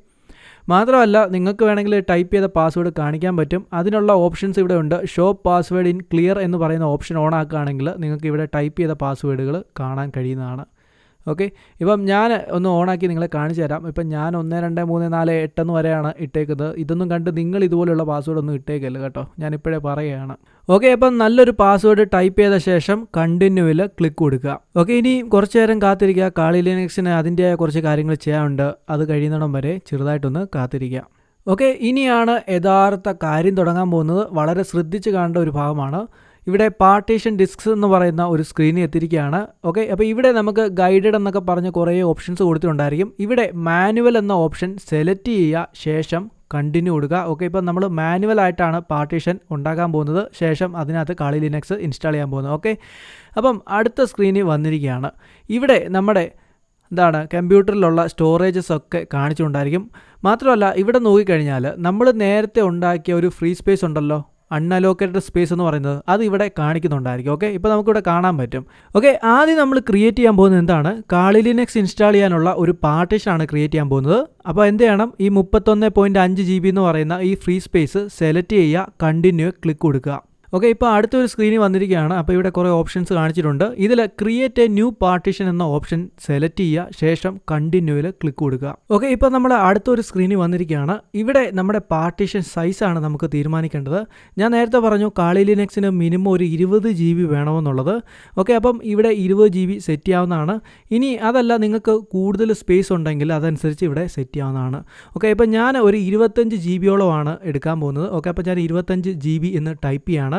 [SPEAKER 1] മാത്രമല്ല നിങ്ങൾക്ക് വേണമെങ്കിൽ ടൈപ്പ് ചെയ്ത പാസ്വേഡ് കാണിക്കാൻ പറ്റും. അതിനുള്ള ഓപ്ഷൻസ് ഇവിടെ ഉണ്ട്. ഷോ പാസ്വേഡ് ഇൻ ക്ലിയർ എന്ന് പറയുന്ന ഓപ്ഷൻ ഓൺ ആക്കുകയാണെങ്കിൽ നിങ്ങൾക്ക് ഇവിടെ ടൈപ്പ് ചെയ്ത പാസ്വേഡുകൾ കാണാൻ കഴിയുന്നതാണ്. ഓക്കെ? ഇപ്പം ഞാൻ ഒന്ന് ഓണാക്കി നിങ്ങളെ കാണിച്ചു തരാം. ഇപ്പം ഞാൻ ഒന്ന് രണ്ട് മൂന്ന് നാല് എട്ടെന്ന് വരെയാണ് ഇട്ടേക്കുന്നത്. ഇതൊന്നും കണ്ട് നിങ്ങൾ ഇതുപോലെയുള്ള പാസ്വേഡ് ഒന്നും ഇട്ടേക്കല്ല കേട്ടോ. ഞാൻ ഇപ്പോഴേ പറയുകയാണ്. ഓക്കെ അപ്പം നല്ലൊരു പാസ്വേഡ് ടൈപ്പ് ചെയ്ത ശേഷം കണ്ടിന്യൂവിൽ ക്ലിക്ക് കൊടുക്കുക. ഓക്കെ ഇനി കുറച്ച് നേരം കാത്തിരിക്കുക. കാളി ലിനക്സിന് അതിന്റെ കുറച്ച് കാര്യങ്ങൾ ചെയ്യാനുണ്ട്. അത് കഴിയുന്നിടം വരെ ചെറുതായിട്ടൊന്ന് കാത്തിരിക്കുക. ഓക്കെ ഇനിയാണ് യഥാർത്ഥ കാര്യം തുടങ്ങാൻ പോകുന്നത്. വളരെ ശ്രദ്ധിച്ച് കാണേണ്ട ഒരു ഭാഗമാണ്. ഇവിടെ പാർട്ടീഷൻ ഡിസ്ക്സ് എന്ന് പറയുന്ന ഒരു സ്ക്രീനിൽ എത്തിയിരിക്കുകയാണ്. ഓക്കെ അപ്പോൾ ഇവിടെ നമുക്ക് ഗൈഡഡ് എന്നൊക്കെ പറഞ്ഞ് കുറേ ഓപ്ഷൻസ് കൊടുത്തിട്ടുണ്ടായിരിക്കും. ഇവിടെ മാനുവൽ എന്ന ഓപ്ഷൻ സെലക്ട് ചെയ്യുക ശേഷം കണ്ടിന്യൂ കൊടുക്കുക. ഓക്കെ ഇപ്പം നമ്മൾ മാനുവൽ ആയിട്ടാണ് പാർട്ടീഷൻ ഉണ്ടാക്കാൻ പോകുന്നത്. ശേഷം അതിനകത്ത് കാളി ലിനക്സ് ഇൻസ്റ്റാൾ ചെയ്യാൻ പോകുന്നത്. ഓക്കെ അപ്പം അടുത്ത സ്ക്രീനിൽ വന്നിരിക്കുകയാണ്. ഇവിടെ നമ്മുടെ എന്താണ് കമ്പ്യൂട്ടറിലുള്ള സ്റ്റോറേജസ് ഒക്കെ കാണിച്ചുകൊണ്ടായിരിക്കും മാത്രമല്ല ഇവിടെ നോക്കിക്കഴിഞ്ഞാൽ നമ്മൾ നേരത്തെ ഉണ്ടാക്കിയ ഒരു ഫ്രീ സ്പേസ് ഉണ്ടല്ലോ. അൺഅലോക്കേറ്റഡ് സ്പേസ് എന്ന് പറയുന്നത് അത് ഇവിടെ കാണിക്കുന്നുണ്ടായിരിക്കും. ഓക്കെ? ഇപ്പോൾ നമുക്കിവിടെ കാണാൻ പറ്റും. ഓക്കെ ആദ്യം നമ്മൾ ക്രിയേറ്റ് ചെയ്യാൻ പോകുന്നത് എന്താണ്? കാളി ലിനക്സ് ഇൻസ്റ്റാൾ ചെയ്യാനുള്ള ഒരു പാർട്ടീഷനാണ് ക്രിയേറ്റ് ചെയ്യാൻ പോകുന്നത്. അപ്പോൾ എന്ത് ചെയ്യണം? ഈ മുപ്പത്തൊന്ന് പോയിന്റ് അഞ്ച് ജി ബി എന്ന് പറയുന്ന ഈ ഫ്രീ സ്പേസ് സെലക്ട് ചെയ്യുക കണ്ടിന്യൂ ക്ലിക്ക് കൊടുക്കുക. ഓക്കെ ഇപ്പോൾ അടുത്തൊരു സ്ക്രീനിൽ വന്നിരിക്കുകയാണ്. അപ്പോൾ ഇവിടെ കുറേ ഓപ്ഷൻസ് കാണിച്ചിട്ടുണ്ട്. ഇതിൽ ക്രിയേറ്റ് എ ന്യൂ പാർട്ടീഷൻ എന്ന ഓപ്ഷൻ സെലക്ട് ചെയ്യുക ശേഷം കണ്ടിന്യൂവിൽ ക്ലിക്ക് കൊടുക്കുക. ഓക്കെ ഇപ്പോൾ നമ്മൾ അടുത്തൊരു സ്ക്രീനിൽ വന്നിരിക്കുകയാണ്. ഇവിടെ നമ്മുടെ പാർട്ടീഷൻ സൈസാണ് നമുക്ക് തീരുമാനിക്കേണ്ടത്. ഞാൻ നേരത്തെ പറഞ്ഞു കാളി ലിനക്സിന് മിനിമം ഒരു ഇരുപത് ജി ബി വേണമെന്നുള്ളത്. ഓക്കെ അപ്പം ഇവിടെ ഇരുപത് ജി ബി സെറ്റ് ചെയ്യാവുന്നതാണ്. ഇനി അതല്ല നിങ്ങൾക്ക് കൂടുതൽ സ്പേസ് ഉണ്ടെങ്കിൽ അതനുസരിച്ച് ഇവിടെ സെറ്റ് ചെയ്യാവുന്നതാണ്. ഓക്കെ ഇപ്പം ഞാൻ ഒരു ഇരുപത്തഞ്ച് ജി ബിയോളമാണ് എടുക്കാൻ പോകുന്നത്. ഓക്കെ അപ്പോൾ ഞാൻ ഇരുപത്തഞ്ച് ജി ബി എന്ന് ടൈപ്പ് ചെയ്യാണ്.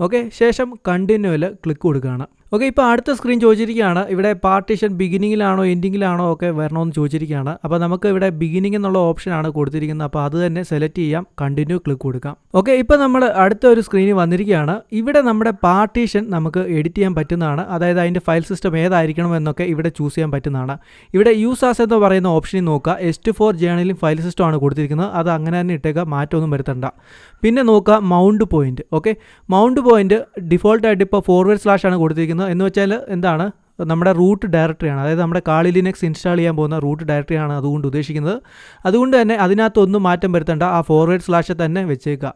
[SPEAKER 1] ഓക്കെ ശേഷം കണ്ടിന്യൂവിൽ ക്ലിക്ക് കൊടുക്കുകയാണ്. ഓക്കെ ഇപ്പോൾ അടുത്ത സ്ക്രീൻ ചോദിച്ചിരിക്കുകയാണ്. ഇവിടെ പാർട്ടീഷൻ ബിഗിനിങ്ങിലാണോ എൻഡിങ്ങിലാണോ ഒക്കെ വരണമെന്ന് ചോദിച്ചിരിക്കുകയാണ്. അപ്പോൾ നമുക്ക് ഇവിടെ ബിഗിനിങ് എന്നുള്ള ഓപ്ഷനാണ് കൊടുത്തിരിക്കുന്നത്. അപ്പോൾ അത് തന്നെ സെലക്ട് ചെയ്യാം. കണ്ടിന്യൂ ക്ലിക്ക് കൊടുക്കാം. ഓക്കെ ഇപ്പോൾ നമ്മൾ അടുത്ത ഒരു സ്ക്രീനിൽ വന്നിരിക്കുകയാണ്. ഇവിടെ നമ്മുടെ പാർട്ടീഷൻ നമുക്ക് എഡിറ്റ് ചെയ്യാൻ പറ്റുന്നതാണ്. അതായത് അതിന്റെ ഫയൽ സിസ്റ്റം ഏതായിരിക്കണം എന്നൊക്കെ ഇവിടെ ചൂസ് ചെയ്യാൻ പറ്റുന്നതാണ്. ഇവിടെ യൂസ് ആസ് എന്ന് പറയുന്ന ഓപ്ഷനിൽ നോക്കുക. Ext four journaling file system ആണ് കൊടുത്തിരിക്കുന്നത്. അത് അങ്ങനെ തന്നെ ഇട്ടേക്കുക. മാറ്റമൊന്നും വരുത്തണ്ട. പിന്നെ നോക്കുക mount point okay mount point ഡിഫോൾട്ടായിട്ട് ഇപ്പോൾ ഫോർവേഡ് സ്ലാഷ് ആണ് കൊടുത്തിരിക്കുന്നത്. എന്ന് വെച്ചാൽ എന്താണ്? നമ്മുടെ റൂട്ട് ഡയറക്ടറിയാണ് അതായത് നമ്മുടെ കാളി ലിനക്സ് ഇൻസ്റ്റാൾ ചെയ്യാൻ പോകുന്ന റൂട്ട് ഡയറക്ടറിയാണ് അതുകൊണ്ട് ഉദ്ദേശിക്കുന്നത്. അതുകൊണ്ട് തന്നെ അതിനകത്തൊന്നും മാറ്റം വരുത്തേണ്ട. ആ ഫോർവേഡ് സ്ലാഷ് തന്നെ വെച്ചേക്കുക.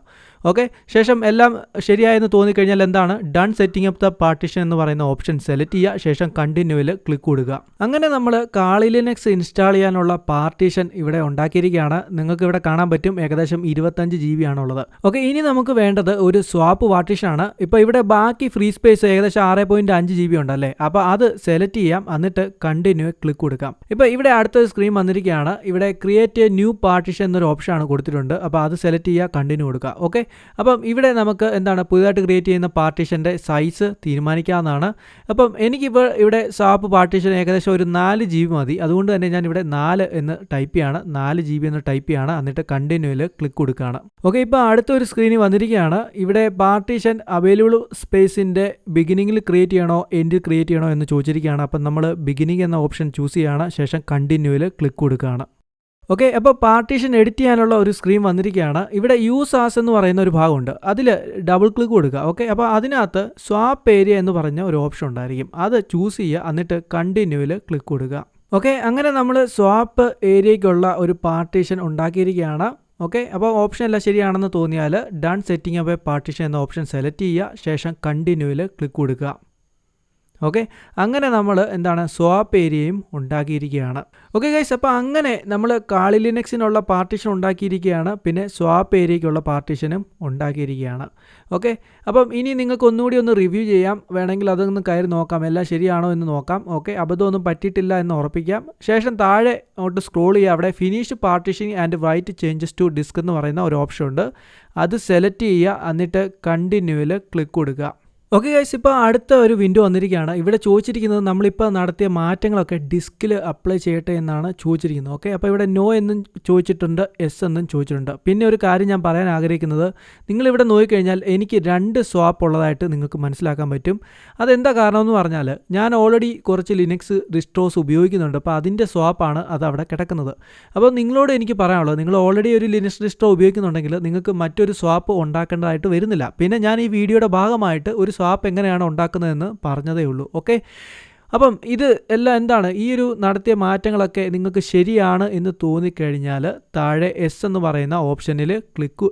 [SPEAKER 1] ഓക്കെ ശേഷം എല്ലാം ശരിയായെന്ന് തോന്നിക്കഴിഞ്ഞാൽ എന്താണ്? Done setting up the partition എന്ന് പറയുന്ന ഓപ്ഷൻ സെലക്ട് ചെയ്യുക. ശേഷം കണ്ടിന്യൂവിൽ ക്ലിക്ക് കൊടുക്കുക. അങ്ങനെ നമ്മൾ കാളി ലിനക്സ് ഇൻസ്റ്റാൾ ചെയ്യാനുള്ള പാർട്ടീഷൻ ഇവിടെ ഉണ്ടാക്കിയിരിക്കുകയാണ്. നിങ്ങൾക്ക് ഇവിടെ കാണാൻ പറ്റും. ഏകദേശം ഇരുപത്തഞ്ച് ജി ബി ആണുള്ളത്. ഓക്കെ ഇനി നമുക്ക് വേണ്ടത് ഒരു സ്വാപ്പ് പാർട്ടീഷൻ ആണ്. ഇപ്പോൾ ഇവിടെ ബാക്കി ഫ്രീ സ്പേസ് ഏകദേശം ആറ് പോയിന്റ് അഞ്ച് ജി ബി ഉണ്ടല്ലേ അപ്പോൾ അത് സെലക്ട് ചെയ്യാം. എന്നിട്ട് കണ്ടിന്യൂ ക്ലിക്ക് കൊടുക്കാം. ഇപ്പോൾ ഇവിടെ അടുത്ത സ്ക്രീൻ വന്നിരിക്കുകയാണ്. ഇവിടെ ക്രിയേറ്റ് എ ന്യൂ പാർട്ടിഷൻ എന്നൊരു ഓപ്ഷൻ ആണ് കൊടുത്തിട്ടുണ്ട്. അപ്പോൾ അത് സെലക്ട് ചെയ്യുക കണ്ടിന്യൂ കൊടുക്കുക. ഓക്കെ അപ്പം ഇവിടെ നമുക്ക് എന്താണ് പുതിയതായിട്ട് ക്രിയേറ്റ് ചെയ്യുന്ന പാർട്ടീഷന്റെ സൈസ് തീരുമാനിക്കാവുന്നതാണ്. അപ്പം എനിക്കിപ്പോൾ ഇവിടെ സാപ്പ് പാർട്ടീഷൻ ഏകദേശം ഒരു നാല് ജി ബി മതി. അതുകൊണ്ട് തന്നെ ഞാൻ ഇവിടെ നാല് എന്ന് ടൈപ്പ് ചെയ്യാണ്. നാല് ജി ബി എന്ന് ടൈപ്പ് ചെയ്യാണ്. എന്നിട്ട് കണ്ടിന്യൂവിൽ ക്ലിക്ക് കൊടുക്കുകയാണ്. ഓക്കെ ഇപ്പോൾ അടുത്തൊരു സ്ക്രീനിൽ വന്നിരിക്കുകയാണ്. ഇവിടെ പാർട്ടീഷൻ അവൈലബിൾ സ്പേസിന്റെ ബിഗിനിങ്ങിൽ ക്രിയേറ്റ് ചെയ്യണോ എൻഡിൽ ക്രിയേറ്റ് ചെയ്യണോ എന്ന് ചോദിച്ചിരിക്കുകയാണ്. അപ്പം നമ്മൾ ബിഗിനിങ് എന്ന ഓപ്ഷൻ ചൂസ് ചെയ്യുകയാണ് ശേഷം കണ്ടിന്യൂവിൽ ക്ലിക്ക് കൊടുക്കുകയാണ്. ഓക്കെ അപ്പോൾ പാർട്ടീഷൻ എഡിറ്റ് ചെയ്യാനുള്ള ഒരു സ്ക്രീൻ വന്നിരിക്കുകയാണ്. ഇവിടെ യൂസ് ആസ് എന്ന് പറയുന്ന ഒരു ഭാഗമുണ്ട്. അതിൽ ഡബിൾ ക്ലിക്ക് കൊടുക്കുക. ഓക്കെ അപ്പോൾ അതിനകത്ത് സ്വാപ്പ് ഏരിയ എന്ന് പറഞ്ഞ ഒരു ഓപ്ഷൻ ഉണ്ടായിരിക്കും. അത് ചൂസ് ചെയ്യുക എന്നിട്ട് കണ്ടിന്യൂവിൽ ക്ലിക്ക് കൊടുക്കുക. ഓക്കെ അങ്ങനെ നമ്മൾ സ്വാപ്പ് ഏരിയയ്ക്കുള്ള ഒരു പാർട്ടീഷൻ ഉണ്ടാക്കിയിരിക്കുകയാണ്. ഓക്കെ അപ്പോൾ ഓപ്ഷൻ എല്ലാം ശരിയാണെന്ന് തോന്നിയാൽ ഡൺ സെറ്റിംഗ് എ പാർട്ടീഷൻ എന്ന ഓപ്ഷൻ സെലക്ട് ചെയ്യുക. ശേഷം കണ്ടിന്യൂവിൽ ക്ലിക്ക് കൊടുക്കുക. ഓക്കെ? അങ്ങനെ നമ്മൾ എന്താണ് സ്വാപ്പ് ഏരിയയും ഉണ്ടാക്കിയിരിക്കുകയാണ്. ഓക്കെ ഗൈസ് അപ്പോൾ അങ്ങനെ നമ്മൾ കാളി ലിനക്സിനുള്ള പാർട്ടീഷൻ ഉണ്ടാക്കിയിരിക്കുകയാണ് പിന്നെ സ്വാപ്പ് ഏരിയയ്ക്കുള്ള പാർട്ടീഷനും ഉണ്ടാക്കിയിരിക്കുകയാണ്. ഓക്കെ? അപ്പം ഇനി നിങ്ങൾക്ക് ഒന്നുകൂടി ഒന്ന് റിവ്യൂ ചെയ്യാം. വേണമെങ്കിൽ അതൊന്ന് കയറി നോക്കാം. എല്ലാം ശരിയാണോ എന്ന് നോക്കാം. ഓക്കെ? അബദ്ധമൊന്നും പറ്റിയിട്ടില്ല എന്ന് ഉറപ്പിക്കാം. ശേഷം താഴെ അങ്ങോട്ട് സ്ക്രോൾ ചെയ്യുക. അവിടെ finish partitioning and write changes to disk എന്ന് പറയുന്ന ഒരു ഓപ്ഷൻ ഉണ്ട്. അത് സെലക്ട് ചെയ്യുക. എന്നിട്ട് കണ്ടിന്യൂവിൽ ക്ലിക്ക് കൊടുക്കുക. ഓക്കെ ഗൈസ് ഇപ്പോൾ അടുത്ത ഒരു വിൻഡോ വന്നിരിക്കുകയാണ്. ഇവിടെ ചോദിച്ചിരിക്കുന്നത് നമ്മളിപ്പോൾ നടത്തിയ മാറ്റങ്ങളൊക്കെ ഡിസ്കിൽ അപ്ലൈ ചെയ്യട്ടെ എന്നാണ് ചോദിച്ചിരിക്കുന്നത്. ഓക്കെ അപ്പോൾ ഇവിടെ നോ എന്നും ചോദിച്ചിട്ടുണ്ട് എസ് എന്നും ചോദിച്ചിട്ടുണ്ട്. പിന്നെ ഒരു കാര്യം ഞാൻ പറയാൻ ആഗ്രഹിക്കുന്നത് നിങ്ങളിവിടെ നോക്കിക്കഴിഞ്ഞാൽ എനിക്ക് രണ്ട് സ്വാപ്പ് ഉള്ളതായിട്ട് നിങ്ങൾക്ക് മനസ്സിലാക്കാൻ പറ്റും. അതെന്താ കാരണമെന്ന് പറഞ്ഞാൽ ഞാൻ ഓൾറെഡി കുറച്ച് ലിനക്സ് റിസ്ട്രോസ് ഉപയോഗിക്കുന്നുണ്ട്. അപ്പോൾ അതിന്റെ സ്വാപ്പാണ് അത് അവിടെ കിടക്കുന്നത്. അപ്പോൾ നിങ്ങളോട് എനിക്ക് പറയാനുള്ളത് നിങ്ങൾ ഓൾറെഡി ഒരു ലിനക്സ് റിസ്ട്രോ ഉപയോഗിക്കുന്നുണ്ടെങ്കിൽ നിങ്ങൾക്ക് മറ്റൊരു സ്വാപ്പ് ഉണ്ടാക്കേണ്ടതായിട്ട് വരുന്നില്ല. പിന്നെ ഞാൻ ഈ വീഡിയോയുടെ ഭാഗമായിട്ട് ഒരു സ്വാപ്പ് എങ്ങനെയാണ് ഉണ്ടാക്കുന്നതെന്ന് പറഞ്ഞതേ ഉള്ളൂ ഓക്കെ അപ്പം ഇത് എല്ലാം എന്താണ്? ഈ ഒരു നടത്തിയ മാറ്റങ്ങളൊക്കെ നിങ്ങൾക്ക് ശരിയാണ് എന്ന് തോന്നിക്കഴിഞ്ഞാൽ താഴെ എസ് എന്ന് പറയുന്ന ഓപ്ഷനിൽ ക്ലിക്ക്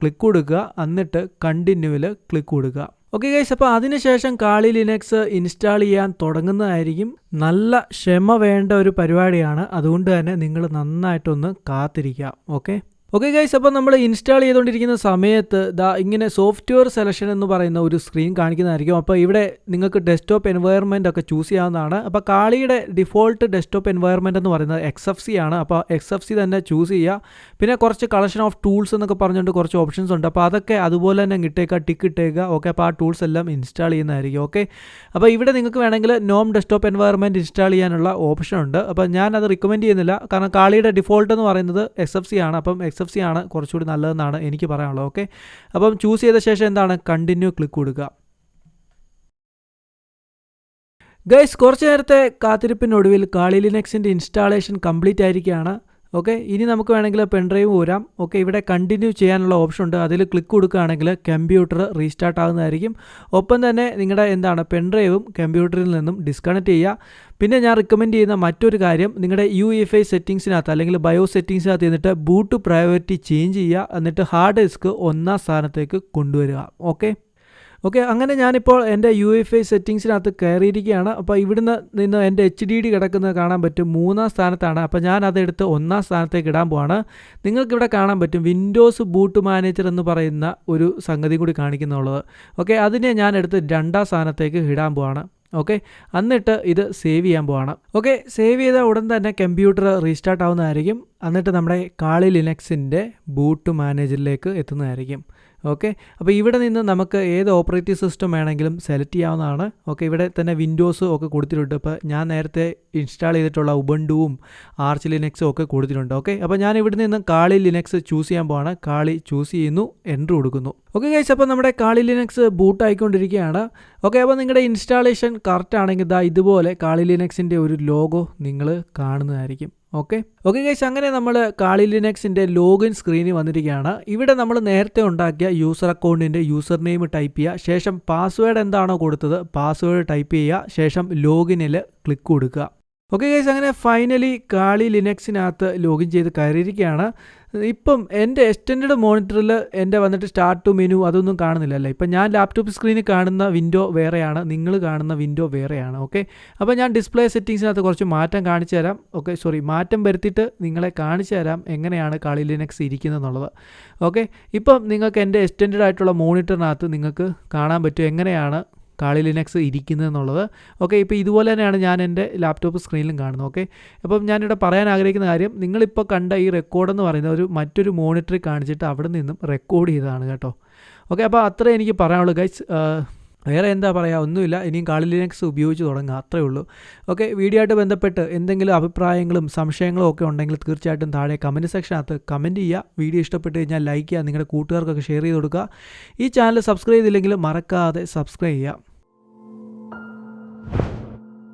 [SPEAKER 1] ക്ലിക്ക് കൊടുക്കുക എന്നിട്ട് കണ്ടിന്യൂവിൽ ക്ലിക്ക് കൊടുക്കുക. ഓക്കെ ഗൈസ് അപ്പോൾ അതിനുശേഷം കാളി ലിനക്സ് ഇൻസ്റ്റാൾ ചെയ്യാൻ തുടങ്ങുന്നതായിരിക്കും. നല്ല ക്ഷമ വേണ്ട ഒരു പരിപാടിയാണ്. അതുകൊണ്ട് തന്നെ നിങ്ങൾ നന്നായിട്ടൊന്ന് കാത്തിരിക്കുക ഓക്കെ ഓക്കെ ഗൈസ് അപ്പോൾ നമ്മൾ ഇൻസ്റ്റാൾ ചെയ്തുകൊണ്ടിരിക്കുന്ന സമയത്ത് ദാ ഇങ്ങനെ സോഫ്റ്റ്വെയർ സെലക്ഷൻ എന്ന് പറയുന്ന ഒരു സ്ക്രീൻ കാണിക്കുന്നതായിരിക്കും. അപ്പോൾ ഇവിടെ നിങ്ങൾക്ക് ഡെസ്ക്ടോപ്പ് എൻവയർമെന്റ് ഒക്കെ ചൂസ് ചെയ്യാവുന്നതാണ്. അപ്പോൾ കാളിയുടെ ഡിഫോൾട്ട് ഡെസ്ക്ടോപ്പ് എൻവയർമെന്റ് എന്ന് പറയുന്നത് എക്സ് എഫ് സി ആണ്. അപ്പോൾ എക്സ് എഫ് സി തന്നെ ചൂസ് ചെയ്യുക. പിന്നെ കുറച്ച് കളക്ഷൻ ഓഫ് ടൂൾസ് എന്നൊക്കെ പറഞ്ഞുകൊണ്ട് കുറച്ച് ഓപ്ഷൻസ് ഉണ്ട്. അപ്പോൾ അതൊക്കെ അതുപോലെ തന്നെ ഇട്ടേക്കുക ടിക്ക് ഇട്ടേക്കുക. ഓക്കെ അപ്പോൾ ആ ടൂൾസ് എല്ലാം ഇൻസ്റ്റാൾ ചെയ്യുന്നതായിരിക്കും. ഓക്കെ അപ്പോൾ ഇവിടെ നിങ്ങൾക്ക് വേണമെങ്കിൽ നോം ഡെസ്ക്ടോപ്പ് എൻവയർമെന്റ് ഇൻസ്റ്റാൾ ചെയ്യാനുള്ള ഓപ്ഷൻ ഉണ്ട്. അപ്പോൾ ഞാൻ അത് റിക്കമെൻഡ് ചെയ്യുന്നില്ല. കാരണം കാളിയുടെ ഡിഫോൾട്ട് എന്ന് പറയുന്നത് എക്സ് എഫ് സി ആണ്. അപ്പം എക്സ് എഫ് സി ആണ് കുറച്ചുകൂടി നല്ലതെന്നാണ് എനിക്ക് പറയാനുള്ളത് ഓക്കെ അപ്പം ചൂസ് ചെയ്ത ശേഷം എന്താണ്? കണ്ടിന്യൂ ക്ലിക്ക് കൊടുക്കുക ഗൈസ് കുറച്ച് നേരത്തെ കാത്തിരിപ്പിനൊടുവിൽ കാളി ലിനക്സിന്റെ ഇൻസ്റ്റാളേഷൻ കംപ്ലീറ്റ് ആയിരിക്കുകയാണ്. ഓക്കെ? ഇനി നമുക്ക് വേണമെങ്കിൽ പെൻഡ്രൈവ് ഊരാം. ഓക്കെ ഇവിടെ കണ്ടിന്യൂ ചെയ്യാനുള്ള ഓപ്ഷൻ ഉണ്ട്. അതിൽ ക്ലിക്ക് കൊടുക്കുകയാണെങ്കിൽ കമ്പ്യൂട്ടർ റീസ്റ്റാർട്ട് ആകുന്നതായിരിക്കും. ഒപ്പം തന്നെ നിങ്ങളുടെ എന്താണ് പെൻഡ്രൈവും കമ്പ്യൂട്ടറിൽ നിന്നും ഡിസ്കണക്ട് ചെയ്യുക. പിന്നെ ഞാൻ റെക്കമെൻഡ് ചെയ്യുന്ന മറ്റൊരു കാര്യം നിങ്ങളുടെ യു എഫ് ഐ സെറ്റിങ്സിനകത്ത് അല്ലെങ്കിൽ ബയോ സെറ്റിങ്സിനകത്ത് എന്നിട്ട് ബൂട്ട് പ്രയോറിറ്റി ചേഞ്ച് ചെയ്യുക. എന്നിട്ട് ഹാർഡ് ഡിസ്ക് ഒന്നാം സ്ഥാനത്തേക്ക് കൊണ്ടുവരിക. ഓക്കെ? ഓക്കെ അങ്ങനെ ഞാനിപ്പോൾ എന്റെ യു എഫ് ഐ സെറ്റിങ്സിനകത്ത് കയറിയിരിക്കുകയാണ്. അപ്പോൾ ഇവിടുന്ന് നിന്ന് എന്റെ എച്ച് ഡി ഡി കിടക്കുന്നത് കാണാൻ പറ്റും. മൂന്നാം സ്ഥാനത്താണ്. അപ്പോൾ ഞാൻ അതെടുത്ത് ഒന്നാം സ്ഥാനത്തേക്ക് ഇടാൻ പോവാണ്. നിങ്ങൾക്കിവിടെ കാണാൻ പറ്റും വിൻഡോസ് ബൂട്ട് മാനേജർ എന്ന് പറയുന്ന ഒരു സംഗതി കൂടി കാണിക്കുന്നുള്ളത്. ഓക്കെ അതിനെ ഞാൻ എടുത്ത് രണ്ടാം സ്ഥാനത്തേക്ക് ഇടാൻ പോവാണ്. ഓക്കെ എന്നിട്ട് ഇത് സേവ് ചെയ്യാൻ പോവാണ്. ഓക്കെ സേവ് ചെയ്ത ഉടൻ തന്നെ കമ്പ്യൂട്ടർ റീസ്റ്റാർട്ട് ആവുന്നതായിരിക്കും എന്നിട്ട് നമ്മുടെ കാളി ലിനക്സിന്റെ ബൂട്ട് മാനേജറിലേക്ക് എത്തുന്നതായിരിക്കും. ഓക്കെ? അപ്പോൾ ഇവിടെ നിന്ന് നമുക്ക് ഏത് ഓപ്പറേറ്റിംഗ് സിസ്റ്റം വേണമെങ്കിലും സെലക്ട് ചെയ്യാവുന്നതാണ്. ഓക്കെ ഇവിടെ തന്നെ വിൻഡോസ് ഒക്കെ കൊടുത്തിട്ടുണ്ട്. ഇപ്പോൾ ഞാൻ നേരത്തെ ഇൻസ്റ്റാൾ ചെയ്തിട്ടുള്ള ഉബണ്ടുവും ആർച്ച് ലിനക്സും ഒക്കെ കൊടുത്തിട്ടുണ്ട്. ഓക്കെ അപ്പോൾ ഞാൻ ഇവിടെ നിന്ന് കാളി ലിനക്സ് ചൂസ് ചെയ്യാൻ പോവാണ്. കാളി ചൂസ് ചെയ്യുന്നു എന്റർ കൊടുക്കുന്നു. ഓക്കെ ഗൈസ് അപ്പോൾ നമ്മുടെ കാളി ലിനക്സ് ബൂട്ട് ആയിക്കൊണ്ടിരിക്കുകയാണ്. ഓക്കെ അപ്പോൾ നിങ്ങളുടെ ഇൻസ്റ്റാളേഷൻ കറക്റ്റ് ആണെങ്കിൽ ഇതാ ഇതുപോലെ കാളി ലിനക്സിന്റെ ഒരു ലോഗോ നിങ്ങൾ കാണുന്നതായിരിക്കും. ഓക്കെ. ഓക്കെ ഗൈസ് അങ്ങനെ നമ്മൾ കാളി ലിനക്സിന്റെ ലോഗിൻ സ്ക്രീനിൽ വന്നിരിക്കുകയാണ്. ഇവിടെ നമ്മൾ നേരത്തെ ഉണ്ടാക്കിയ യൂസർ അക്കൗണ്ടിന്റെ യൂസർ നെയിം ടൈപ്പ് ചെയ്യുക ശേഷം പാസ്വേഡ് എന്താണോ കൊടുത്തത് പാസ്വേഡ് ടൈപ്പ് ചെയ്യുക ശേഷം ലോഗിനിൽ ക്ലിക്ക് കൊടുക്കുക. ഓക്കെ ഗൈസ് അങ്ങനെ ഫൈനലി കാളി ലിനക്സിനകത്ത് ലോഗിൻ ചെയ്ത് കയറിയിരിക്കുകയാണ്. ഇപ്പം എന്റെ എക്സ്റ്റൻഡ് മോണിറ്ററിൽ എന്റെ വന്നിട്ട് സ്റ്റാർട്ട് ടു മെനു അതൊന്നും കാണുന്നില്ല അല്ലേ ഇപ്പം ഞാൻ ലാപ്ടോപ്പ് സ്ക്രീനിൽ കാണുന്ന വിൻഡോ വേറെയാണ് നിങ്ങൾ കാണുന്ന വിൻഡോ വേറെയാണ് ഓക്കെ അപ്പോൾ ഞാൻ ഡിസ്പ്ലേ സെറ്റിങ്സിനകത്ത് കുറച്ച് മാറ്റം കാണിച്ചു തരാം ഓക്കെ സോറി മാറ്റം വരുത്തിയിട്ട് നിങ്ങളെ കാണിച്ചു തരാം എങ്ങനെയാണ് കളി ലിനക്സ് ഇരിക്കുന്നത് എന്നുള്ളത് ഓക്കെ ഇപ്പം നിങ്ങൾക്ക് എന്റെ എക്സ്റ്റൻഡ് ആയിട്ടുള്ള മോണിറ്ററിനകത്ത് നിങ്ങൾക്ക് കാണാൻ പറ്റും എങ്ങനെയാണ് കാളി ലിനക്സ് ഇരിക്കുന്നത് എന്നുള്ളത് ഓക്കെ ഇപ്പോൾ ഇതുപോലെ തന്നെയാണ് ഞാൻ എന്റെ ലാപ്ടോപ്പ് സ്ക്രീനിലും കാണുന്നത്. ഓക്കെ അപ്പം ഞാനിവിടെ പറയാൻ ആഗ്രഹിക്കുന്ന കാര്യം നിങ്ങളിപ്പോൾ കണ്ട ഈ റെക്കോർഡ് എന്ന് പറയുന്ന ഒരു മറ്റൊരു മോണിറ്ററിൽ കാണിച്ചിട്ട് അവിടെ നിന്നും റെക്കോർഡ് ചെയ്തതാണ് കേട്ടോ. ഓക്കെ അപ്പോൾ അത്രേ എനിക്ക് പറയാനുള്ളൂ ഗൈസ് വേറെ എന്താ പറയുക ഒന്നുമില്ല. ഇനിയും കാളി ലിനക്സ് ഉപയോഗിച്ച് തുടങ്ങുക അത്രയേ ഉള്ളൂ. ഓക്കെ വീഡിയോ ആയിട്ട് ബന്ധപ്പെട്ട് എന്തെങ്കിലും അഭിപ്രായങ്ങളും സംശയങ്ങളും ഒക്കെ ഉണ്ടെങ്കിൽ തീർച്ചയായിട്ടും താഴെ കമന്റ് സെക്ഷനകത്ത് കമന്റ് ചെയ്യുക. വീഡിയോ ഇഷ്ടപ്പെട്ട് കഴിഞ്ഞാൽ ലൈക്ക് ചെയ്യുക. നിങ്ങളുടെ കൂട്ടുകാർക്കൊക്കെ ഷെയർ ചെയ്ത് കൊടുക്കുക. ഈ ചാനൽ സബ്സ്ക്രൈബ് ചെയ്തില്ലെങ്കിൽ മറക്കാതെ സബ്സ്ക്രൈബ് ചെയ്യുക.